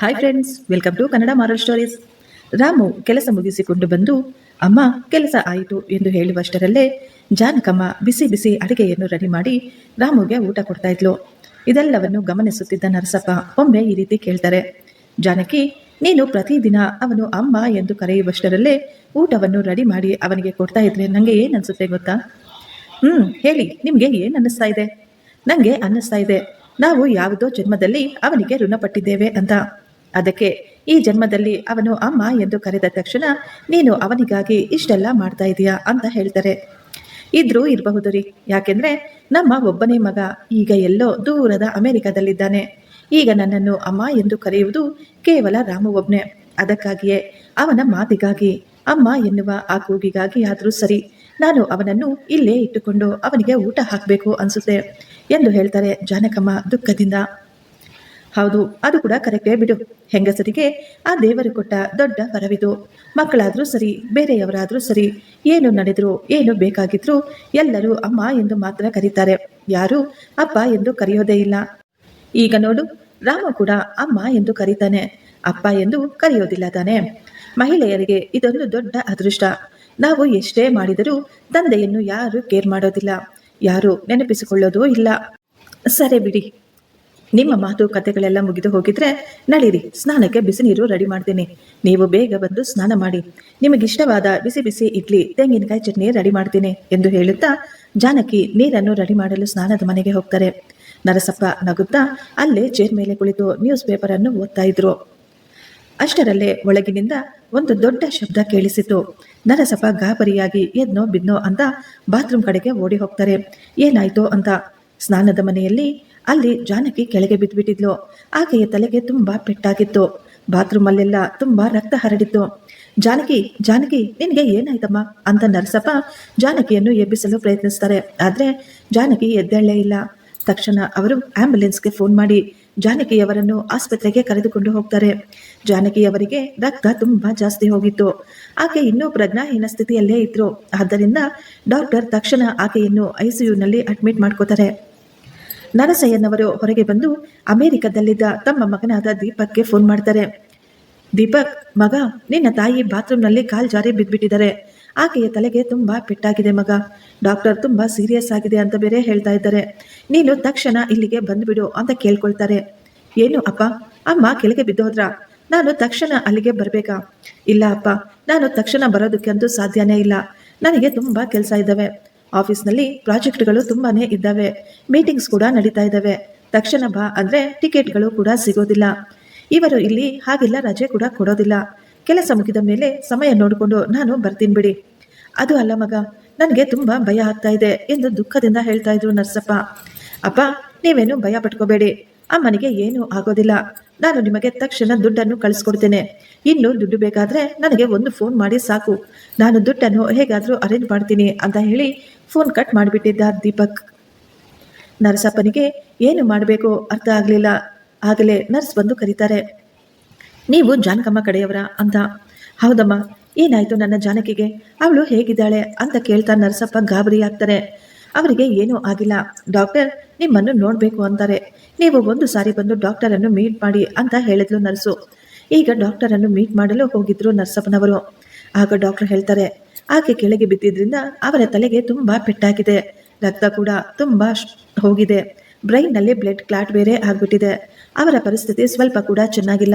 Hi friends welcome to Kannada moral stories Ramu ಕೆಲಸ ಮುಗಿಸಿಕೊಂಡು ಬಂದು, ಅಮ್ಮ, ಕೆಲಸ ಆಯಿತು ಎಂದು ಹೇಳುವಷ್ಟರಲ್ಲೇ ಜಾನಕಮ್ಮ ಬಿಸಿ ಬಿಸಿ ಅಡಿಗೆಯನ್ನು ರೆಡಿ ಮಾಡಿ ರಾಮುಗೆ ಊಟ ಕೊಡ್ತಾ ಇದ್ಲು. ಇದೆಲ್ಲವನ್ನು ಗಮನಿಸುತ್ತಿದ್ದ ನರಸಪ್ಪ ಒಮ್ಮೆ ಈ ರೀತಿ ಕೇಳ್ತಾರೆ, ಜಾನಕಿ, ನೀನು ಪ್ರತಿದಿನ ಅವನು ಅಮ್ಮ ಎಂದು ಕರೆಯುವಷ್ಟರಲ್ಲೇ ಊಟವನ್ನು ರೆಡಿ ಮಾಡಿ ಅವನಿಗೆ ಕೊಡ್ತಾ ಇದ್ರೆ ನನಗೆ ಏನು ಅನ್ಸುತ್ತೆ ಗೊತ್ತಾ? ಹ್ಮ್, ಹೇಳಿ, ನಿಮಗೆ ಏನ್ ಅನ್ನಿಸ್ತಾ ಇದೆ? ನಂಗೆ ಅನ್ನಿಸ್ತಾ ಇದೆ, ನಾವು ಯಾವುದೋ ಜನ್ಮದಲ್ಲಿ ಅವನಿಗೆ ಋಣಪಟ್ಟಿದ್ದೇವೆ ಅಂತ. ಅದಕ್ಕೆ ಈ ಜನ್ಮದಲ್ಲಿ ಅವನು ಅಮ್ಮ ಎಂದು ಕರೆದ ತಕ್ಷಣ, ನೀನು ಅವನಿಗಾಗಿ ಇಷ್ಟೆಲ್ಲ ಮಾಡ್ತಾ ಇದೀಯಾ ಅಂತ ಹೇಳ್ತಾರೆ. ಇದ್ರೂ ಇರಬಹುದು ರೀ ಯಾಕೆಂದ್ರೆ ನಮ್ಮ ಒಬ್ಬನೇ ಮಗ ಈಗ ಎಲ್ಲೋ ದೂರದ ಅಮೆರಿಕದಲ್ಲಿದ್ದಾನೆ. ಈಗ ನನ್ನನ್ನು ಅಮ್ಮ ಎಂದು ಕರೆಯುವುದು ಕೇವಲ ರಾಮು ಒಬ್ಬನೇ ಅದಕ್ಕಾಗಿಯೇ ಅವನ ಮಾತಿಗಾಗಿ, ಅಮ್ಮ ಎನ್ನುವ ಆ ಕೂಗಿಗಾಗಿ ಆದರೂ ಸರಿ, ನಾನು ಅವನನ್ನು ಇಲ್ಲೇ ಇಟ್ಟುಕೊಂಡು ಅವನಿಗೆ ಊಟ ಹಾಕಬೇಕು ಅನಿಸುತ್ತೆ ಎಂದು ಹೇಳ್ತಾರೆ ಜಾನಕಮ್ಮ ದುಃಖದಿಂದ. ಹೌದು, ಅದು ಕೂಡ ಕರೆಕ್ಟೇ ಬಿಡು. ಹೆಂಗಸರಿಗೆ ಆ ದೇವರು ಕೊಟ್ಟ ದೊಡ್ಡ ವರವಿದು. ಮಕ್ಕಳಾದರೂ ಸರಿ, ಬೇರೆಯವರಾದರೂ ಸರಿ, ಏನು ನಡೆದರೂ, ಏನು ಬೇಕಾಗಿದ್ರು ಎಲ್ಲರೂ ಅಮ್ಮ ಎಂದು ಮಾತ್ರ ಕರೀತಾರೆ. ಯಾರು ಅಪ್ಪ ಎಂದು ಕರೆಯೋದೇ ಇಲ್ಲ. ಈಗ ನೋಡು, ರಾಮ ಕೂಡ ಅಮ್ಮ ಎಂದು ಕರೀತಾನೆ, ಅಪ್ಪ ಎಂದು ಕರೆಯೋದಿಲ್ಲ ತಾನೆ. ಮಹಿಳೆಯರಿಗೆ ಇದೊಂದು ದೊಡ್ಡ ಅದೃಷ್ಟ. ನಾವು ಎಷ್ಟೇ ಮಾಡಿದರೂ ತಂದೆಯನ್ನು ಯಾರು ಕೇರ್ ಮಾಡೋದಿಲ್ಲ. ಯಾರು ನೆನಪಿಸಿಕೊಳ್ಳೋದೂ ಇಲ್ಲ. ಸರಿ ಬಿಡಿ. ನಿಮ್ಮ ಮಾತುಕತೆಗಳೆಲ್ಲ ಮುಗಿದು ಹೋಗಿದ್ರೆ ನಡೀರಿ, ಸ್ನಾನಕ್ಕೆ ಬಿಸಿ ನೀರು ರೆಡಿ ಮಾಡ್ತೀನಿ. ನೀವು ಬೇಗ ಬಂದು ಸ್ನಾನ ಮಾಡಿ. ನಿಮಗಿಷ್ಟವಾದ ಬಿಸಿ ಬಿಸಿ ಇಡ್ಲಿ, ತೆಂಗಿನಕಾಯಿ ಚಟ್ನಿ ರೆಡಿ ಮಾಡ್ತೀನಿ ಎಂದು ಹೇಳುತ್ತಾ ಜಾನಕಿ ನೀರನ್ನು ರೆಡಿ ಮಾಡಲು ಸ್ನಾನದ ಮನೆಗೆ ಹೋಗ್ತಾರೆ. ನರಸಪ್ಪ ನಗುತ್ತಾ ಅಲ್ಲೇ ಚೇರ್ ಮೇಲೆ ಕುಳಿತು ನ್ಯೂಸ್ ಪೇಪರ್ ಅನ್ನು ಓದ್ತಾ ಇದ್ರು. ಅಷ್ಟರಲ್ಲೇ ಒಳಗಿನಿಂದ ಒಂದು ದೊಡ್ಡ ಶಬ್ದ ಕೇಳಿಸಿತು. ನರಸಪ್ಪ ಗಾಬರಿಯಾಗಿ ಎದ್ನೋ ಬಿದ್ನೋ ಅಂತ ಬಾತ್ರೂಮ್ ಕಡೆಗೆ ಓಡಿ ಹೋಗ್ತಾರೆ. ಏನಾಯ್ತೋ ಅಂತ. ಸ್ನಾನದ ಮನೆಯಲ್ಲಿ ಅಲ್ಲಿ ಜಾನಕಿ ಕೆಳಗೆ ಬಿದ್ದುಬಿಟ್ಟಿದ್ಲು. ಆಕೆಯ ತಲೆಗೆ ತುಂಬಾ ಪೆಟ್ಟಾಗಿತ್ತು. ಬಾತ್ರೂಮ್ ಅಲ್ಲೆಲ್ಲ ತುಂಬಾ ರಕ್ತ ಹರಡಿತ್ತು. ಜಾನಕಿ ಜಾನಕಿ, ನಿನಗೆ ಏನಾಯ್ತಮ್ಮ? ಅಂತ ನರಸಪ್ಪ ಜಾನಕಿಯನ್ನು ಎಬ್ಬಿಸಲು ಪ್ರಯತ್ನಿಸ್ತಾರೆ. ಆದ್ರೆ ಜಾನಕಿ ಎದ್ದೇಳಲೇ ಇಲ್ಲ. ತಕ್ಷಣ ಅವರು ಆಂಬ್ಯುಲೆನ್ಸ್ಗೆ ಫೋನ್ ಮಾಡಿ ಜಾನಕಿಯವರನ್ನು ಆಸ್ಪತ್ರೆಗೆ ಕರೆದುಕೊಂಡು ಹೋಗ್ತಾರೆ. ಜಾನಕಿಯವರಿಗೆ ರಕ್ತ ತುಂಬಾ ಜಾಸ್ತಿ ಹೋಗಿತ್ತು. ಆಕೆ ಇನ್ನೂ ಪ್ರಜ್ಞಾಹೀನ ಸ್ಥಿತಿಯಲ್ಲೇ ಇದ್ರು. ಆದ್ದರಿಂದ ಡಾಕ್ಟರ್ ತಕ್ಷಣ ಆಕೆಯನ್ನು ಐಸಿಯುನಲ್ಲಿ ಅಡ್ಮಿಟ್ ಮಾಡ್ಕೋತಾರೆ. ನರಸಯ್ಯನವರು ಹೊರಗೆ ಬಂದು ಅಮೆರಿಕದಲ್ಲಿದ್ದ ತಮ್ಮ ಮಗನಾದ ದೀಪಕ್ಗೆ ಫೋನ್ ಮಾಡ್ತಾರೆ. ದೀಪಕ್, ಮಗ, ನಿನ್ನ ತಾಯಿ ಬಾತ್ರೂಮ್ನಲ್ಲಿ ಕಾಲ್ ಜಾರಿ ಬಿದ್ದ್ಬಿಟ್ಟಿದ್ದಾರೆ ಆಕೆಯ ತಲೆಗೆ ತುಂಬಾ ಪೆಟ್ಟಾಗಿದೆ ಮಗ. ಡಾಕ್ಟರ್ ತುಂಬಾ ಸೀರಿಯಸ್ ಆಗಿದೆ ಅಂತ ಬೇರೆ ಹೇಳ್ತಾ ಇದ್ದಾರೆ. ನೀನು ತಕ್ಷಣ ಇಲ್ಲಿಗೆ ಬಂದ್ಬಿಡು ಅಂತ ಕೇಳ್ಕೊಳ್ತಾರೆ. ಏನು ಅಪ್ಪ? ಅಮ್ಮ ಕೆಳಗೆ ಬಿದ್ದೋದ್ರ ನಾನು ತಕ್ಷಣ ಅಲ್ಲಿಗೆ ಬರಬೇಕಾ? ಇಲ್ಲ ಅಪ್ಪ, ನಾನು ತಕ್ಷಣ ಬರೋದಕ್ಕೆ ಅಂತೂ ಸಾಧ್ಯನೇ ಇಲ್ಲ. ನನಗೆ ತುಂಬಾ ಕೆಲಸ ಇದ್ದಾವೆ. ಆಫೀಸ್ನಲ್ಲಿ ಪ್ರಾಜೆಕ್ಟ್ಗಳು ತುಂಬಾನೇ ಇದ್ದಾವೆ. ಮೀಟಿಂಗ್ಸ್ ಕೂಡ ನಡೀತಾ ಇದ್ದಾವೆ. ತಕ್ಷಣ ಬಾ ಅಂದ್ರೆ ಟಿಕೆಟ್ಗಳು ಕೂಡ ಸಿಗೋದಿಲ್ಲ. ಇವರು ಇಲ್ಲಿ ಹಾಗೆಲ್ಲ ರಜೆ ಕೂಡ ಕೊಡೋದಿಲ್ಲ. ಕೆಲಸ ಮುಗಿದ ಮೇಲೆ ಸಮಯ ನೋಡಿಕೊಂಡು ನಾನು ಬರ್ತೀನಿ ಬಿಡಿ. ಅದು ಅಲ್ಲ ಮಗ, ನನಗೆ ತುಂಬಾ ಭಯ ಆಗ್ತಾ ಇದೆ ಎಂದು ದುಃಖದಿಂದ ಹೇಳ್ತಾ ಇದ್ರು ನರ್ಸಪ್ಪ. ಅಪ್ಪ, ನೀವೇನು ಭಯ ಪಟ್ಕೋಬೇಡಿ. ಅಮ್ಮನಿಗೆ ಏನೂ ಆಗೋದಿಲ್ಲ. ನಾನು ನಿಮಗೆ ತಕ್ಷಣ ದುಡ್ಡನ್ನು ಕಳಿಸ್ಕೊಡ್ತೇನೆ. ಇನ್ನು ದುಡ್ಡು ಬೇಕಾದ್ರೆ ನನಗೆ ಒಂದು ಫೋನ್ ಮಾಡಿ ಸಾಕು. ನಾನು ದುಡ್ಡನ್ನು ಹೇಗಾದರೂ ಅರೇಂಜ್ ಮಾಡ್ತೀನಿ ಅಂತ ಹೇಳಿ ಫೋನ್ ಕಟ್ ಮಾಡಿಬಿಟ್ಟಿದ್ದ ದೀಪಕ್. ನರಸಪ್ಪನಿಗೆ ಏನು ಮಾಡಬೇಕು ಅರ್ಥ ಆಗಲಿಲ್ಲ. ಆಗಲೇ ನರ್ಸ್ ಬಂದು ಕರೀತಾರೆ. ನೀವು ಜಾನಕಮ್ಮ ಕಡೆಯವರ ಅಂತ. ಹೌದಮ್ಮ, ಏನಾಯ್ತು ನನ್ನ ಜಾನಕಿಗೆ? ಅವಳು ಹೇಗಿದ್ದಾಳೆ ಅಂತ ಕೇಳ್ತಾ ನರಸಪ್ಪ ಗಾಬರಿ ಆಗ್ತಾರೆ ಅವರಿಗೆ ಏನೂ ಆಗಿಲ್ಲ. ಡಾಕ್ಟರ್, ನಿಮ್ಮನ್ನು ನೋಡಬೇಕು ಅಂತಾರೆ. ನೀವು ಒಂದು ಸಾರಿ ಬಂದು ಡಾಕ್ಟರ್ ಅನ್ನು ಮೀಟ್ ಮಾಡಿ ಅಂತ ಹೇಳಿದ್ಲು ನರ್ಸು. ಈಗ ಡಾಕ್ಟರ್ ಅನ್ನು ಮೀಟ್ ಮಾಡಲು ಹೋಗಿದ್ರು ನರ್ಸಪ್ಪನವರು. ಆಗ ಡಾಕ್ಟರ್ ಹೇಳ್ತಾರೆ, ಆಕೆ ಕೆಳಗೆ ಬಿದ್ದಿದ್ರಿಂದ ಅವರ ತಲೆಗೆ ತುಂಬಾ ಪೆಟ್ಟಾಗಿದೆ. ರಕ್ತ ಕೂಡ ತುಂಬಾ ಹೋಗಿದೆ. ಬ್ರೈನ್ನಲ್ಲಿ ಬ್ಲಡ್ ಕ್ಲಾಟ್ ಬೇರೆ ಆಗ್ಬಿಟ್ಟಿದೆ. ಅವರ ಪರಿಸ್ಥಿತಿ ಸ್ವಲ್ಪ ಕೂಡ ಚೆನ್ನಾಗಿಲ್ಲ.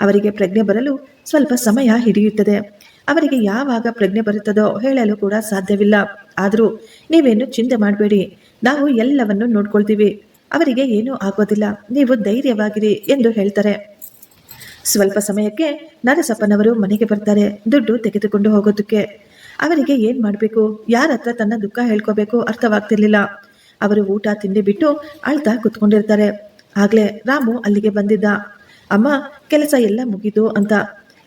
ಅವರಿಗೆ ಪ್ರಜ್ಞೆ ಬರಲು ಸ್ವಲ್ಪ ಸಮಯ ಹಿಡಿಯುತ್ತದೆ. ಅವರಿಗೆ ಯಾವಾಗ ಪ್ರಜ್ಞೆ ಬರುತ್ತದೋ ಹೇಳಲು ಕೂಡ ಸಾಧ್ಯವಿಲ್ಲ. ಆದರೂ ನೀವೇನು ಚಿಂತೆ ಮಾಡಬೇಡಿ. ನಾವು ಎಲ್ಲವನ್ನು ನೋಡ್ಕೊಳ್ತೀವಿ. ಅವರಿಗೆ ಏನೂ ಆಗೋದಿಲ್ಲ. ನೀವು ಧೈರ್ಯವಾಗಿರಿ ಎಂದು ಹೇಳ್ತಾರೆ. ಸ್ವಲ್ಪ ಸಮಯಕ್ಕೆ ನರಸಪ್ಪನವರು ಮನೆಗೆ ಬರ್ತಾರೆ. ದುಡ್ಡು ತೆಗೆದುಕೊಂಡು ಹೋಗೋದಕ್ಕೆ. ಅವರಿಗೆ ಏನ್ ಮಾಡಬೇಕು? ಯಾರ ಹತ್ರ ತನ್ನ ದುಃಖ ಹೇಳ್ಕೋಬೇಕು ಅರ್ಥವಾಗ್ತಿರ್ಲಿಲ್ಲ. ಅವರು ಊಟ ತಿಂಡಿ ಬಿಟ್ಟು ಅಳ್ತಾ ಕುತ್ಕೊಂಡಿರ್ತಾರೆ. ಆಗ್ಲೇ ರಾಮು ಅಲ್ಲಿಗೆ ಬಂದಿದ್ದ. ಅಮ್ಮ, ಕೆಲಸ ಎಲ್ಲ ಮುಗಿದು ಅಂತ.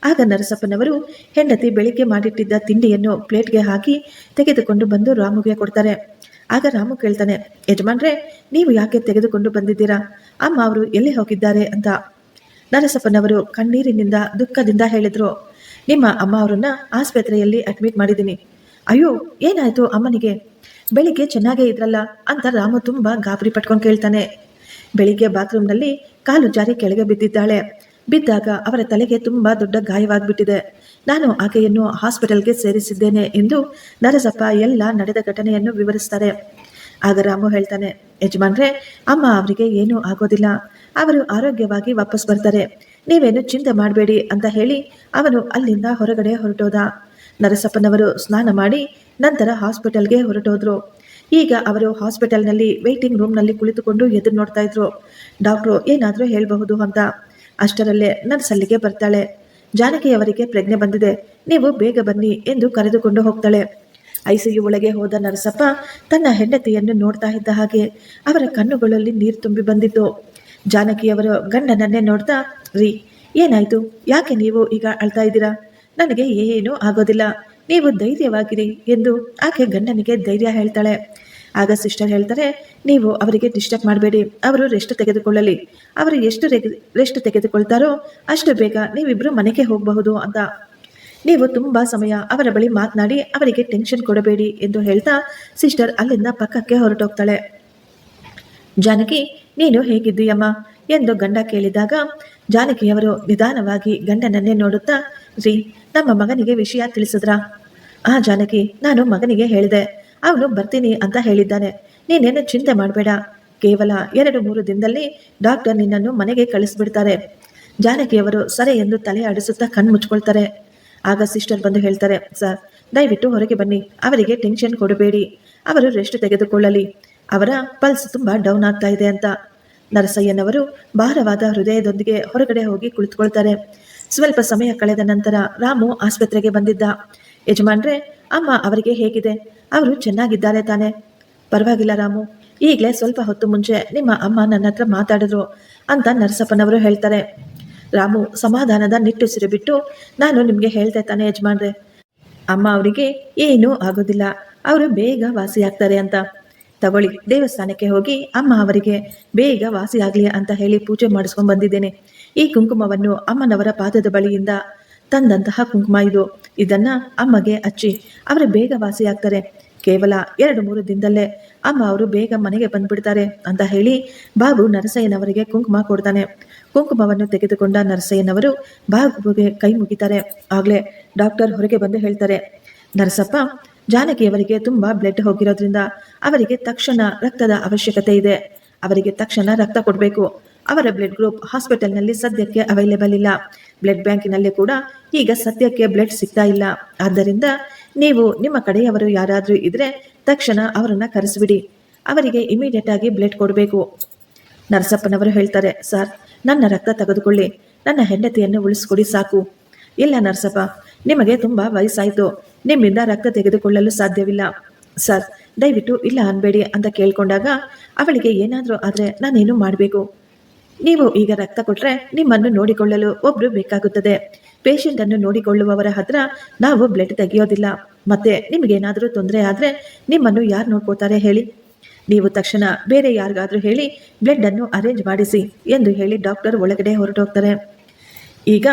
ಆಗ ನರಸಪ್ಪನವರು ಹೆಂಡತಿ ಬೆಳಿಗ್ಗೆ ಮಾಡಿಟ್ಟಿದ್ದ ತಿಂಡಿಯನ್ನು ಪ್ಲೇಟ್ಗೆ ಹಾಕಿ ತೆಗೆದುಕೊಂಡು ಬಂದು ರಾಮುಗೆ ಕೊಡ್ತಾರೆ. ಆಗ ರಾಮು ಕೇಳ್ತಾನೆ, ಯಜಮಾನ್ರೆ, ನೀವು ಯಾಕೆ ತೆಗೆದುಕೊಂಡು ಬಂದಿದ್ದೀರಾ? ಅಮ್ಮ ಅವರು ಎಲ್ಲಿ ಹೋಗಿದ್ದಾರೆ ಅಂತ. ನರಸಪ್ಪನವರು ಕಣ್ಣೀರಿನಿಂದ ದುಃಖದಿಂದ ಹೇಳಿದ್ರು, ನಿಮ್ಮ ಅಮ್ಮ ಅವರನ್ನ ಆಸ್ಪತ್ರೆಯಲ್ಲಿ ಅಡ್ಮಿಟ್ ಮಾಡಿದ್ದೀನಿ. ಅಯ್ಯೋ, ಏನಾಯ್ತು ಅಮ್ಮನಿಗೆ? ಬೆಳಿಗ್ಗೆ ಚೆನ್ನಾಗೇ ಇದ್ರಲ್ಲ? ಅಂತ ರಾಮು ತುಂಬಾ ಗಾಬರಿ ಪಟ್ಕೊಂಡು ಕೇಳ್ತಾನೆ. ಬೆಳಿಗ್ಗೆ ಬಾತ್ರೂಮ್ನಲ್ಲಿ ಕಾಲು ಜಾರಿ ಕೆಳಗೆ ಬಿದ್ದಿದ್ದಾಳೆ. ಬಿದ್ದಾಗ ಅವರ ತಲೆಗೆ ತುಂಬಾ ದೊಡ್ಡ ಗಾಯವಾಗಿಬಿಟ್ಟಿದೆ. ನಾನು ಆಕೆಯನ್ನು ಹಾಸ್ಪಿಟಲ್ಗೆ ಸೇರಿಸಿದ್ದೇನೆ ಎಂದು ನರಸಪ್ಪ ಎಲ್ಲ ನಡೆದ ಘಟನೆಯನ್ನು ವಿವರಿಸ್ತಾರೆ. ಆಗ ರಾಮು ಹೇಳ್ತಾನೆ, ಯಜಮಾನ್ರೆ, ಅಮ್ಮ ಅವರಿಗೆ ಏನೂ ಆಗೋದಿಲ್ಲ. ಅವರು ಆರೋಗ್ಯವಾಗಿ ವಾಪಸ್ ಬರ್ತಾರೆ. ನೀವೇನು ಚಿಂತೆ ಮಾಡಬೇಡಿ ಅಂತ ಹೇಳಿ ಅವನು ಅಲ್ಲಿಂದ ಹೊರಗಡೆ ಹೊರಟೋದ. ನರಸಪ್ಪನವರು ಸ್ನಾನ ಮಾಡಿ ನಂತರ ಹಾಸ್ಪಿಟಲ್ಗೆ ಹೊರಟೋದ್ರು. ಈಗ ಅವರು ಹಾಸ್ಪಿಟಲ್ನಲ್ಲಿ ವೇಟಿಂಗ್ ರೂಮ್ನಲ್ಲಿ ಕುಳಿತುಕೊಂಡು ಎದುರು ನೋಡ್ತಾ ಇದ್ರು. ಡಾಕ್ಟ್ರು ಏನಾದರೂ ಹೇಳಬಹುದು ಅಂತ. ಅಷ್ಟರಲ್ಲೇ ನನ್ನ ಸಲ್ಲಿಗೆ ಬರ್ತಾಳೆ. ಜಾನಕಿಯವರಿಗೆ ಪ್ರಜ್ಞೆ ಬಂದಿದೆ. ನೀವು ಬೇಗ ಬನ್ನಿ ಎಂದು ಕರೆದುಕೊಂಡು ಹೋಗ್ತಾಳೆ. ಐಸಿಯು ಒಳಗೆ ಹೋದ ನರಸಪ್ಪ ತನ್ನ ಹೆಂಡತಿಯನ್ನು ನೋಡ್ತಾ ಇದ್ದ ಹಾಗೆ ಅವರ ಕಣ್ಣುಗಳಲ್ಲಿ ನೀರು ತುಂಬಿ ಬಂದಿತ್ತು. ಜಾನಕಿಯವರು ಗಂಡನನ್ನೇ ನೋಡ್ತಾ, ರೀ, ಏನಾಯ್ತು? ಯಾಕೆ ನೀವು ಈಗ ಅಳ್ತಾ ಇದ್ದೀರಾ? ನನಗೆ ಏನೂ ಆಗೋದಿಲ್ಲ. ನೀವು ಧೈರ್ಯವಾಗಿರಿ ಎಂದು ಆಕೆ ಗಂಡನಿಗೆ ಧೈರ್ಯ ಹೇಳ್ತಾಳೆ. ಆಗ ಸಿಸ್ಟರ್ ಹೇಳ್ತಾರೆ, ನೀವು ಅವರಿಗೆ ಡಿಸ್ಟರ್ಬ್ ಮಾಡಬೇಡಿ, ಅವರು ರೆಸ್ಟ್ ತೆಗೆದುಕೊಳ್ಳಲಿ. ಅವರು ಎಷ್ಟು ರೆಸ್ಟ್ ತೆಗೆದುಕೊಳ್ತಾರೋ ಅಷ್ಟು ಬೇಗ ನೀವಿಬ್ಬರು ಮನೆಗೆ ಹೋಗಬಹುದು ಅಂತ. ನೀವು ತುಂಬ ಸಮಯ ಅವರ ಬಳಿ ಮಾತನಾಡಿ, ಅವರಿಗೆ ಟೆನ್ಷನ್ ಕೊಡಬೇಡಿ, ಎಂದು ಹೇಳ್ತಾ ಸಿಸ್ಟರ್ ಅಲ್ಲಿಂದ ಪಕ್ಕಕ್ಕೆ ಹೊರಟೋಗ್ತಾಳೆ. ಜಾನಕಿ, ನೀನು ಹೇಗಿದ್ದೀಯಮ್ಮ ಎಂದು ಗಂಡ ಕೇಳಿದಾಗ, ಜಾನಕಿಯವರು ನಿಧಾನವಾಗಿ ಗಂಡನನ್ನೇ ನೋಡುತ್ತಾ, ರೀ, ನಮ್ಮ ಮಗನಿಗೆ ವಿಷಯ ತಿಳಿಸಿದ್ರಾ? ಆ ಜಾನಕಿ, ನಾನು ಮಗನಿಗೆ ಹೇಳಿದೆ. ಅವನು ಬರ್ತೀನಿ ಅಂತ ಹೇಳಿದ್ದಾನೆ. ನೀನೇನು ಚಿಂತೆ ಮಾಡಬೇಡ. ಕೇವಲ ಎರಡು ಮೂರು ದಿನದಲ್ಲಿ ಡಾಕ್ಟರ್ ನಿನ್ನನ್ನು ಮನೆಗೆ ಕಳಿಸ್ಬಿಡ್ತಾರೆ. ಜಾನಕಿಯವರು ಸರಿ ಎಂದು ತಲೆ ಆಡಿಸುತ್ತಾ ಕಣ್ಣು ಮುಚ್ಕೊಳ್ತಾರೆ. ಆಗ ಸಿಸ್ಟರ್ ಬಂದು ಹೇಳ್ತಾರೆ, ಸರ್, ದಯವಿಟ್ಟು ಹೊರಗೆ ಬನ್ನಿ. ಅವರಿಗೆ ಟೆನ್ಷನ್ ಕೊಡಬೇಡಿ. ಅವರು ರೆಸ್ಟ್ ತೆಗೆದುಕೊಳ್ಳಲಿ. ಅವರ ಪಲ್ಸ್ ತುಂಬ ಡೌನ್ ಆಗ್ತಾ ಇದೆ ಅಂತ. ನರಸಯ್ಯನವರು ಭಾರವಾದ ಹೃದಯದೊಂದಿಗೆ ಹೊರಗಡೆ ಹೋಗಿ ಕುಳಿತುಕೊಳ್ತಾರೆ. ಸ್ವಲ್ಪ ಸಮಯ ಕಳೆದ ನಂತರ ರಾಮು ಆಸ್ಪತ್ರೆಗೆ ಬಂದಿದ್ದ. ಯಜಮಾನ್ರೆ, ಅಮ್ಮ, ಅವರಿಗೆ ಹೇಗಿದೆ? ಅವರು ಚೆನ್ನಾಗಿದ್ದಾರೆ ತಾನೆ. ಪರವಾಗಿಲ್ಲ ರಾಮು, ಈಗಲೇ ಸ್ವಲ್ಪ ಹೊತ್ತು ಮುಂಚೆ ನಿಮ್ಮ ಅಮ್ಮ ನನ್ನ ಹತ್ರ ಮಾತಾಡಿದ್ರು ಅಂತ ನರಸಪ್ಪನವರು ಹೇಳ್ತಾರೆ. ರಾಮು ಸಮಾಧಾನದ ನಿಟ್ಟುಸಿರು ಬಿಟ್ಟು, ನಾನು ನಿಮಗೆ ಹೇಳ್ತೆ ತಾನೆ ಯಜಮಾನ್ರೆ. ಅಮ್ಮ ಅವರಿಗೆ ಏನೂ ಆಗೋದಿಲ್ಲ, ಅವರು ಬೇಗ ವಾಸಿಯಾಗ್ತಾರೆ ಅಂತ. ತಗೊಳ್ಳಿ, ದೇವಸ್ಥಾನಕ್ಕೆ ಹೋಗಿ ಅಮ್ಮ ಅವರಿಗೆ ಬೇಗ ವಾಸಿಯಾಗಲಿ ಅಂತ ಹೇಳಿ ಪೂಜೆ ಮಾಡಿಸ್ಕೊಂಡು ಬಂದಿದ್ದೇನೆ. ಈ ಕುಂಕುಮವನ್ನು ಅಮ್ಮನವರ ಪಾದದ ಬಳಿಯಿಂದ ತಂದಂತಹ ಕುಂಕುಮ ಇದು. ಇದನ್ನ ಅಮ್ಮಗೆ ಹಚ್ಚಿ ಅವರು ಬೇಗ ವಾಸಿಯಾಗ್ತಾರೆ ಕೇವಲ ಎರಡು ಮೂರು ದಿನದಲ್ಲೇ ಅಮ್ಮ ಅವರು ಬೇಗ ಮನೆಗೆ ಬಂದ್ಬಿಡ್ತಾರೆ ಅಂತ ಹೇಳಿ ಬಾಬು ನರಸಯ್ಯನವರಿಗೆ ಕುಂಕುಮ ಕೊಡ್ತಾನೆ. ಕುಂಕುಮವನ್ನು ತೆಗೆದುಕೊಂಡ ನರಸಯ್ಯನವರು ಬಾಬುಗೆ ಕೈ ಮುಗಿತಾರೆ. ಆಗ್ಲೇ ಡಾಕ್ಟರ್ ಹೊರಗೆ ಬಂದು ಹೇಳ್ತಾರೆ, ನರಸಪ್ಪ ಜಾನಕಿಯವರಿಗೆ ತುಂಬಾ ಬ್ಲಡ್ ಹೋಗಿರೋದ್ರಿಂದ ಅವರಿಗೆ ತಕ್ಷಣ ರಕ್ತದ ಅವಶ್ಯಕತೆ ಇದೆ. ಅವರಿಗೆ ತಕ್ಷಣ ರಕ್ತ ಕೊಡಬೇಕು. ಅವರ ಬ್ಲಡ್ ಗ್ರೂಪ್ ಹಾಸ್ಪಿಟಲ್ನಲ್ಲಿ ಸದ್ಯಕ್ಕೆ ಅವೈಲೇಬಲ್ ಇಲ್ಲ. ಬ್ಲಡ್ ಬ್ಯಾಂಕಿನಲ್ಲಿ ಕೂಡ ಈಗ ಸದ್ಯಕ್ಕೆ ಬ್ಲಡ್ ಸಿಗ್ತಾ ಇಲ್ಲ. ಆದ್ದರಿಂದ ನೀವು ನಿಮ್ಮ ಕಡೆಯವರು ಯಾರಾದರೂ ಇದ್ರೆ ತಕ್ಷಣ ಅವರನ್ನ ಕರೆಸಿಬಿಡಿ. ಅವರಿಗೆ ಇಮಿಡಿಯೇಟ್ ಆಗಿ ಬ್ಲಡ್ ಕೊಡಬೇಕು. ನರಸಪ್ಪನವರು ಹೇಳ್ತಾರೆ, ಸರ್, ನನ್ನ ರಕ್ತ ತೆಗೆದುಕೊಳ್ಳಿ. ನನ್ನ ಹೆಂಡತಿಯನ್ನು ಉಳಿಸ್ಕೊಡಿ ಸಾಕು. ಇಲ್ಲ ನರಸಪ್ಪ, ನಿಮಗೆ ತುಂಬ ವಯಸ್ಸಾಯಿತು. ನಿಮ್ಮಿಂದ ರಕ್ತ ತೆಗೆದುಕೊಳ್ಳಲು ಸಾಧ್ಯವಿಲ್ಲ. ಸರ್, ದಯವಿಟ್ಟು ಇಲ್ಲ ಅನ್ಬೇಡಿ ಅಂತ ಕೇಳ್ಕೊಂಡಾಗ ಅವಳಿಗೆ ಏನಾದರೂ ಆದರೆ ನಾನೇನು ಮಾಡಬೇಕು? ನೀವು ಈಗ ರಕ್ತ ಕೊಟ್ರೆ ನಿಮ್ಮನ್ನು ನೋಡಿಕೊಳ್ಳಲು ಒಬ್ರು ಬೇಕಾಗುತ್ತದೆ. ಪೇಷಂಟ್ ಅನ್ನು ನೋಡಿಕೊಳ್ಳುವವರ ಹತ್ರ ನಾವು ಬ್ಲಡ್ ತೆಗೆಯೋದಿಲ್ಲ. ಮತ್ತೆ ನಿಮಗೇನಾದರೂ ತೊಂದರೆ ಆದರೆ ನಿಮ್ಮನ್ನು ಯಾರು ನೋಡ್ಕೋತಾರೆ ಹೇಳಿ? ನೀವು ತಕ್ಷಣ ಬೇರೆ ಯಾರಿಗಾದರೂ ಹೇಳಿ ಬ್ಲಡ್ ಅನ್ನು ಅರೇಂಜ್ ಮಾಡಿಸಿ ಎಂದು ಹೇಳಿ ಡಾಕ್ಟರ್ ಒಳಗಡೆ ಹೊರಟೋಗ್ತಾರೆ. ಈಗ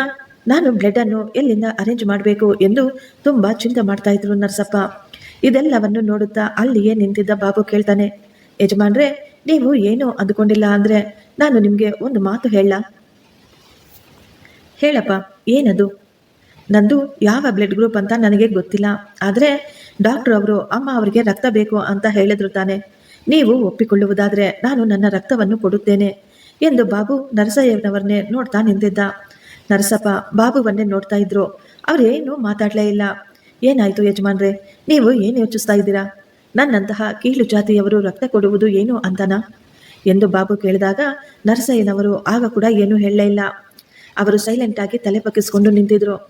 ನಾನು ಬ್ಲಡ್ ಅನ್ನು ಎಲ್ಲಿಂದ ಅರೇಂಜ್ ಮಾಡಬೇಕು ಎಂದು ತುಂಬಾ ಚಿಂತೆ ಮಾಡ್ತಾ ಇದ್ರು ನರ್ಸಪ್ಪ. ಇದೆಲ್ಲವನ್ನು ನೋಡುತ್ತಾ ಅಲ್ಲಿಯೇ ನಿಂತಿದ್ದ ಬಾಬು ಕೇಳ್ತಾನೆ. ಯಜಮಾನ್ರೆ ನೀವು ಏನೋ ಅಂದುಕೊಂಡಿಲ್ಲ ಅಂದ್ರೆ ನಾನು ನಿಮಗೆ ಒಂದು ಮಾತು ಹೇಳ. ಹೇಳಪ್ಪ, ಏನದು? ನಂದು ಯಾವ ಬ್ಲಡ್ ಗ್ರೂಪ್ ಅಂತ ನನಗೆ ಗೊತ್ತಿಲ್ಲ. ಆದರೆ ಡಾಕ್ಟರ್ ಅವರು ಅಮ್ಮ ಅವರಿಗೆ ರಕ್ತ ಬೇಕು ಅಂತ ಹೇಳಿದ್ರು ತಾನೆ. ನೀವು ಒಪ್ಪಿಕೊಳ್ಳುವುದಾದರೆ ನಾನು ನನ್ನ ರಕ್ತವನ್ನು ಕೊಡುತ್ತೇನೆ ಎಂದು ಬಾಬು ನರಸಯ್ಯನವರನ್ನೇ ನೋಡ್ತಾ ನಿಂತಿದ್ದ. ನರಸಪ್ಪ ಬಾಬುವನ್ನೇ ನೋಡ್ತಾ ಇದ್ರು. ಅವ್ರೇನು ಮಾತಾಡಲೇ ಇಲ್ಲ. ಏನಾಯ್ತು ಯಜಮಾನ್ರೆ? ನೀವು ಏನು ಯೋಚಿಸ್ತಾ ಇದ್ದೀರಾ? ನನ್ನಂತಹ ಕೀಳು ಜಾತಿಯವರು ರಕ್ತ ಕೊಡುವುದು ಏನು ಅಂತನ? ಎಂದು ಬಾಬು ಕೇಳಿದಾಗ, ನರಸಯ್ಯನವರು, ಆಗ ಕೂಡ ಏನೂ ಹೇಳಲೇ ಇಲ್ಲ. ಅವರು ಸೈಲೆಂಟ್ ಆಗಿ ತಲೆ ಪಕ್ಕಿಸ್ಕೊಂಡು ನಿಂತಿದ್ರು.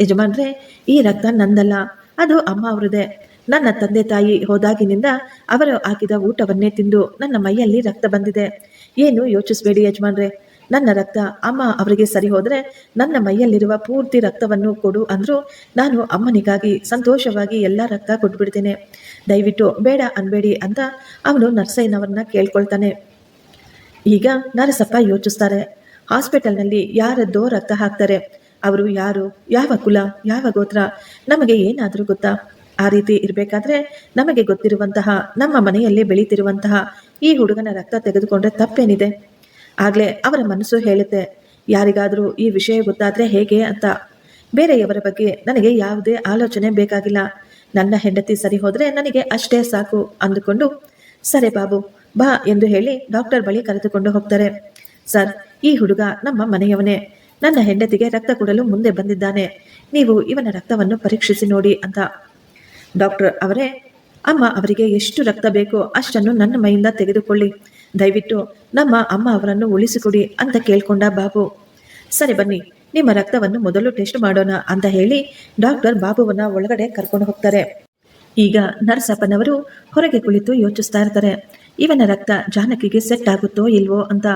ಯಜಮಾನ್ರೆ, ಈ ರಕ್ತ ನಂದಲ್ಲ. ಅದು ಅಮ್ಮ ಅವರದೇ. ನನ್ನ ತಂದೆ ತಾಯಿ ಹೋದಾಗಿನಿಂದ ಅವರು ಹಾಕಿದ ಊಟವನ್ನೇ ತಿಂದು ನನ್ನ ಮೈಯಲ್ಲಿ ರಕ್ತ ಬಂದಿದೆ. ಏನು ಯೋಚಿಸಬೇಡಿ ಯಜಮಾನ್ರೆ. ನನ್ನ ರಕ್ತ ಅಮ್ಮ ಅವರಿಗೆ ಸರಿ ಹೋದರೆ ನನ್ನ ಮೈಯಲ್ಲಿರುವ ಪೂರ್ತಿ ರಕ್ತವನ್ನು ಕೊಡು ಅಂದ್ರು, ನಾನು ಅಮ್ಮನಿಗಾಗಿ ಸಂತೋಷವಾಗಿ ಎಲ್ಲ ರಕ್ತ ಕೊಟ್ಬಿಡ್ತೇನೆ. ದಯವಿಟ್ಟು ಬೇಡ ಅನ್ಬೇಡಿ ಅಂತ ಅವನು ನರ್ಸಯ್ಯನವರನ್ನ ಕೇಳ್ಕೊಳ್ತಾನೆ. ಈಗ ನರಸಪ್ಪ ಯೋಚಿಸ್ತಾರೆ. ಹಾಸ್ಪಿಟಲ್ನಲ್ಲಿ ಯಾರದ್ದೋ ರಕ್ತ ಹಾಕ್ತಾರೆ. ಅವರು ಯಾರು? ಯಾವ ಕುಲ? ಯಾವ ಗೋತ್ರ? ನಮಗೆ ಏನಾದರೂ ಗೊತ್ತಾ? ಆ ರೀತಿ ಇರಬೇಕಾದ್ರೆ ನಮಗೆ ಗೊತ್ತಿರುವಂತಹ ನಮ್ಮ ಮನೆಯಲ್ಲಿ ಬೆಳೀತಿರುವಂತಹ ಈ ಹುಡುಗನ ರಕ್ತ ತೆಗೆದುಕೊಂಡ್ರೆ ತಪ್ಪೇನಿದೆ? ಆಗ್ಲೇ ಅವರ ಮನಸ್ಸು ಹೇಳುತ್ತೆ, ಯಾರಿಗಾದರೂ ಈ ವಿಷಯ ಗೊತ್ತಾದರೆ ಹೇಗೆ ಅಂತ. ಬೇರೆಯವರ ಬಗ್ಗೆ ನನಗೆ ಯಾವುದೇ ಆಲೋಚನೆ ಬೇಕಾಗಿಲ್ಲ. ನನ್ನ ಹೆಂಡತಿ ಸರಿ ಹೋದರೆ ನನಗೆ ಅಷ್ಟೇ ಸಾಕು ಅಂದುಕೊಂಡು, ಸರಿ ಬಾಬು, ಬಾ ಎಂದು ಹೇಳಿ ಡಾಕ್ಟರ್ ಬಳಿ ಕರೆದುಕೊಂಡು ಹೋಗ್ತಾರೆ. ಸರ್, ಈ ಹುಡುಗ ನಮ್ಮ ಮನೆಯವನೇ. ನನ್ನ ಹೆಂಡತಿಗೆ ರಕ್ತ ಕೊಡಲು ಮುಂದೆ ಬಂದಿದ್ದಾನೆ. ನೀವು ಇವನ ರಕ್ತವನ್ನು ಪರೀಕ್ಷಿಸಿ ನೋಡಿ ಅಂತ. ಡಾಕ್ಟರ್ ಅವರೇ, ಅಮ್ಮ, ಅವರಿಗೆ ಎಷ್ಟು ರಕ್ತ ಬೇಕೋ ಅಷ್ಟನ್ನು ನನ್ನ ಮೈಯಿಂದ ತೆಗೆದುಕೊಳ್ಳಿ. ದಯವಿಟ್ಟು ನಮ್ಮ ಅಮ್ಮ ಅವರನ್ನು ಉಳಿಸಿಕೊಡಿ ಅಂತ ಕೇಳ್ಕೊಂಡ ಬಾಬು. ಸರಿ ಬನ್ನಿ, ನಿಮ್ಮ ರಕ್ತವನ್ನು ಮೊದಲು ಟೆಸ್ಟ್ ಮಾಡೋಣ ಅಂತ ಹೇಳಿ ಡಾಕ್ಟರ್ ಬಾಬುವನ್ನ ಒಳಗಡೆ ಕರ್ಕೊಂಡು ಹೋಗ್ತಾರೆ. ಈಗ ನರಸಪ್ಪನವರು ಹೊರಗೆ ಕುಳಿತು ಯೋಚಿಸ್ತಾ ಇರ್ತಾರೆ. ಇವನ ರಕ್ತ ಜಾನಕಿಗೆ ಸೆಟ್ ಆಗುತ್ತೋ ಇಲ್ವೋ ಅಂತ.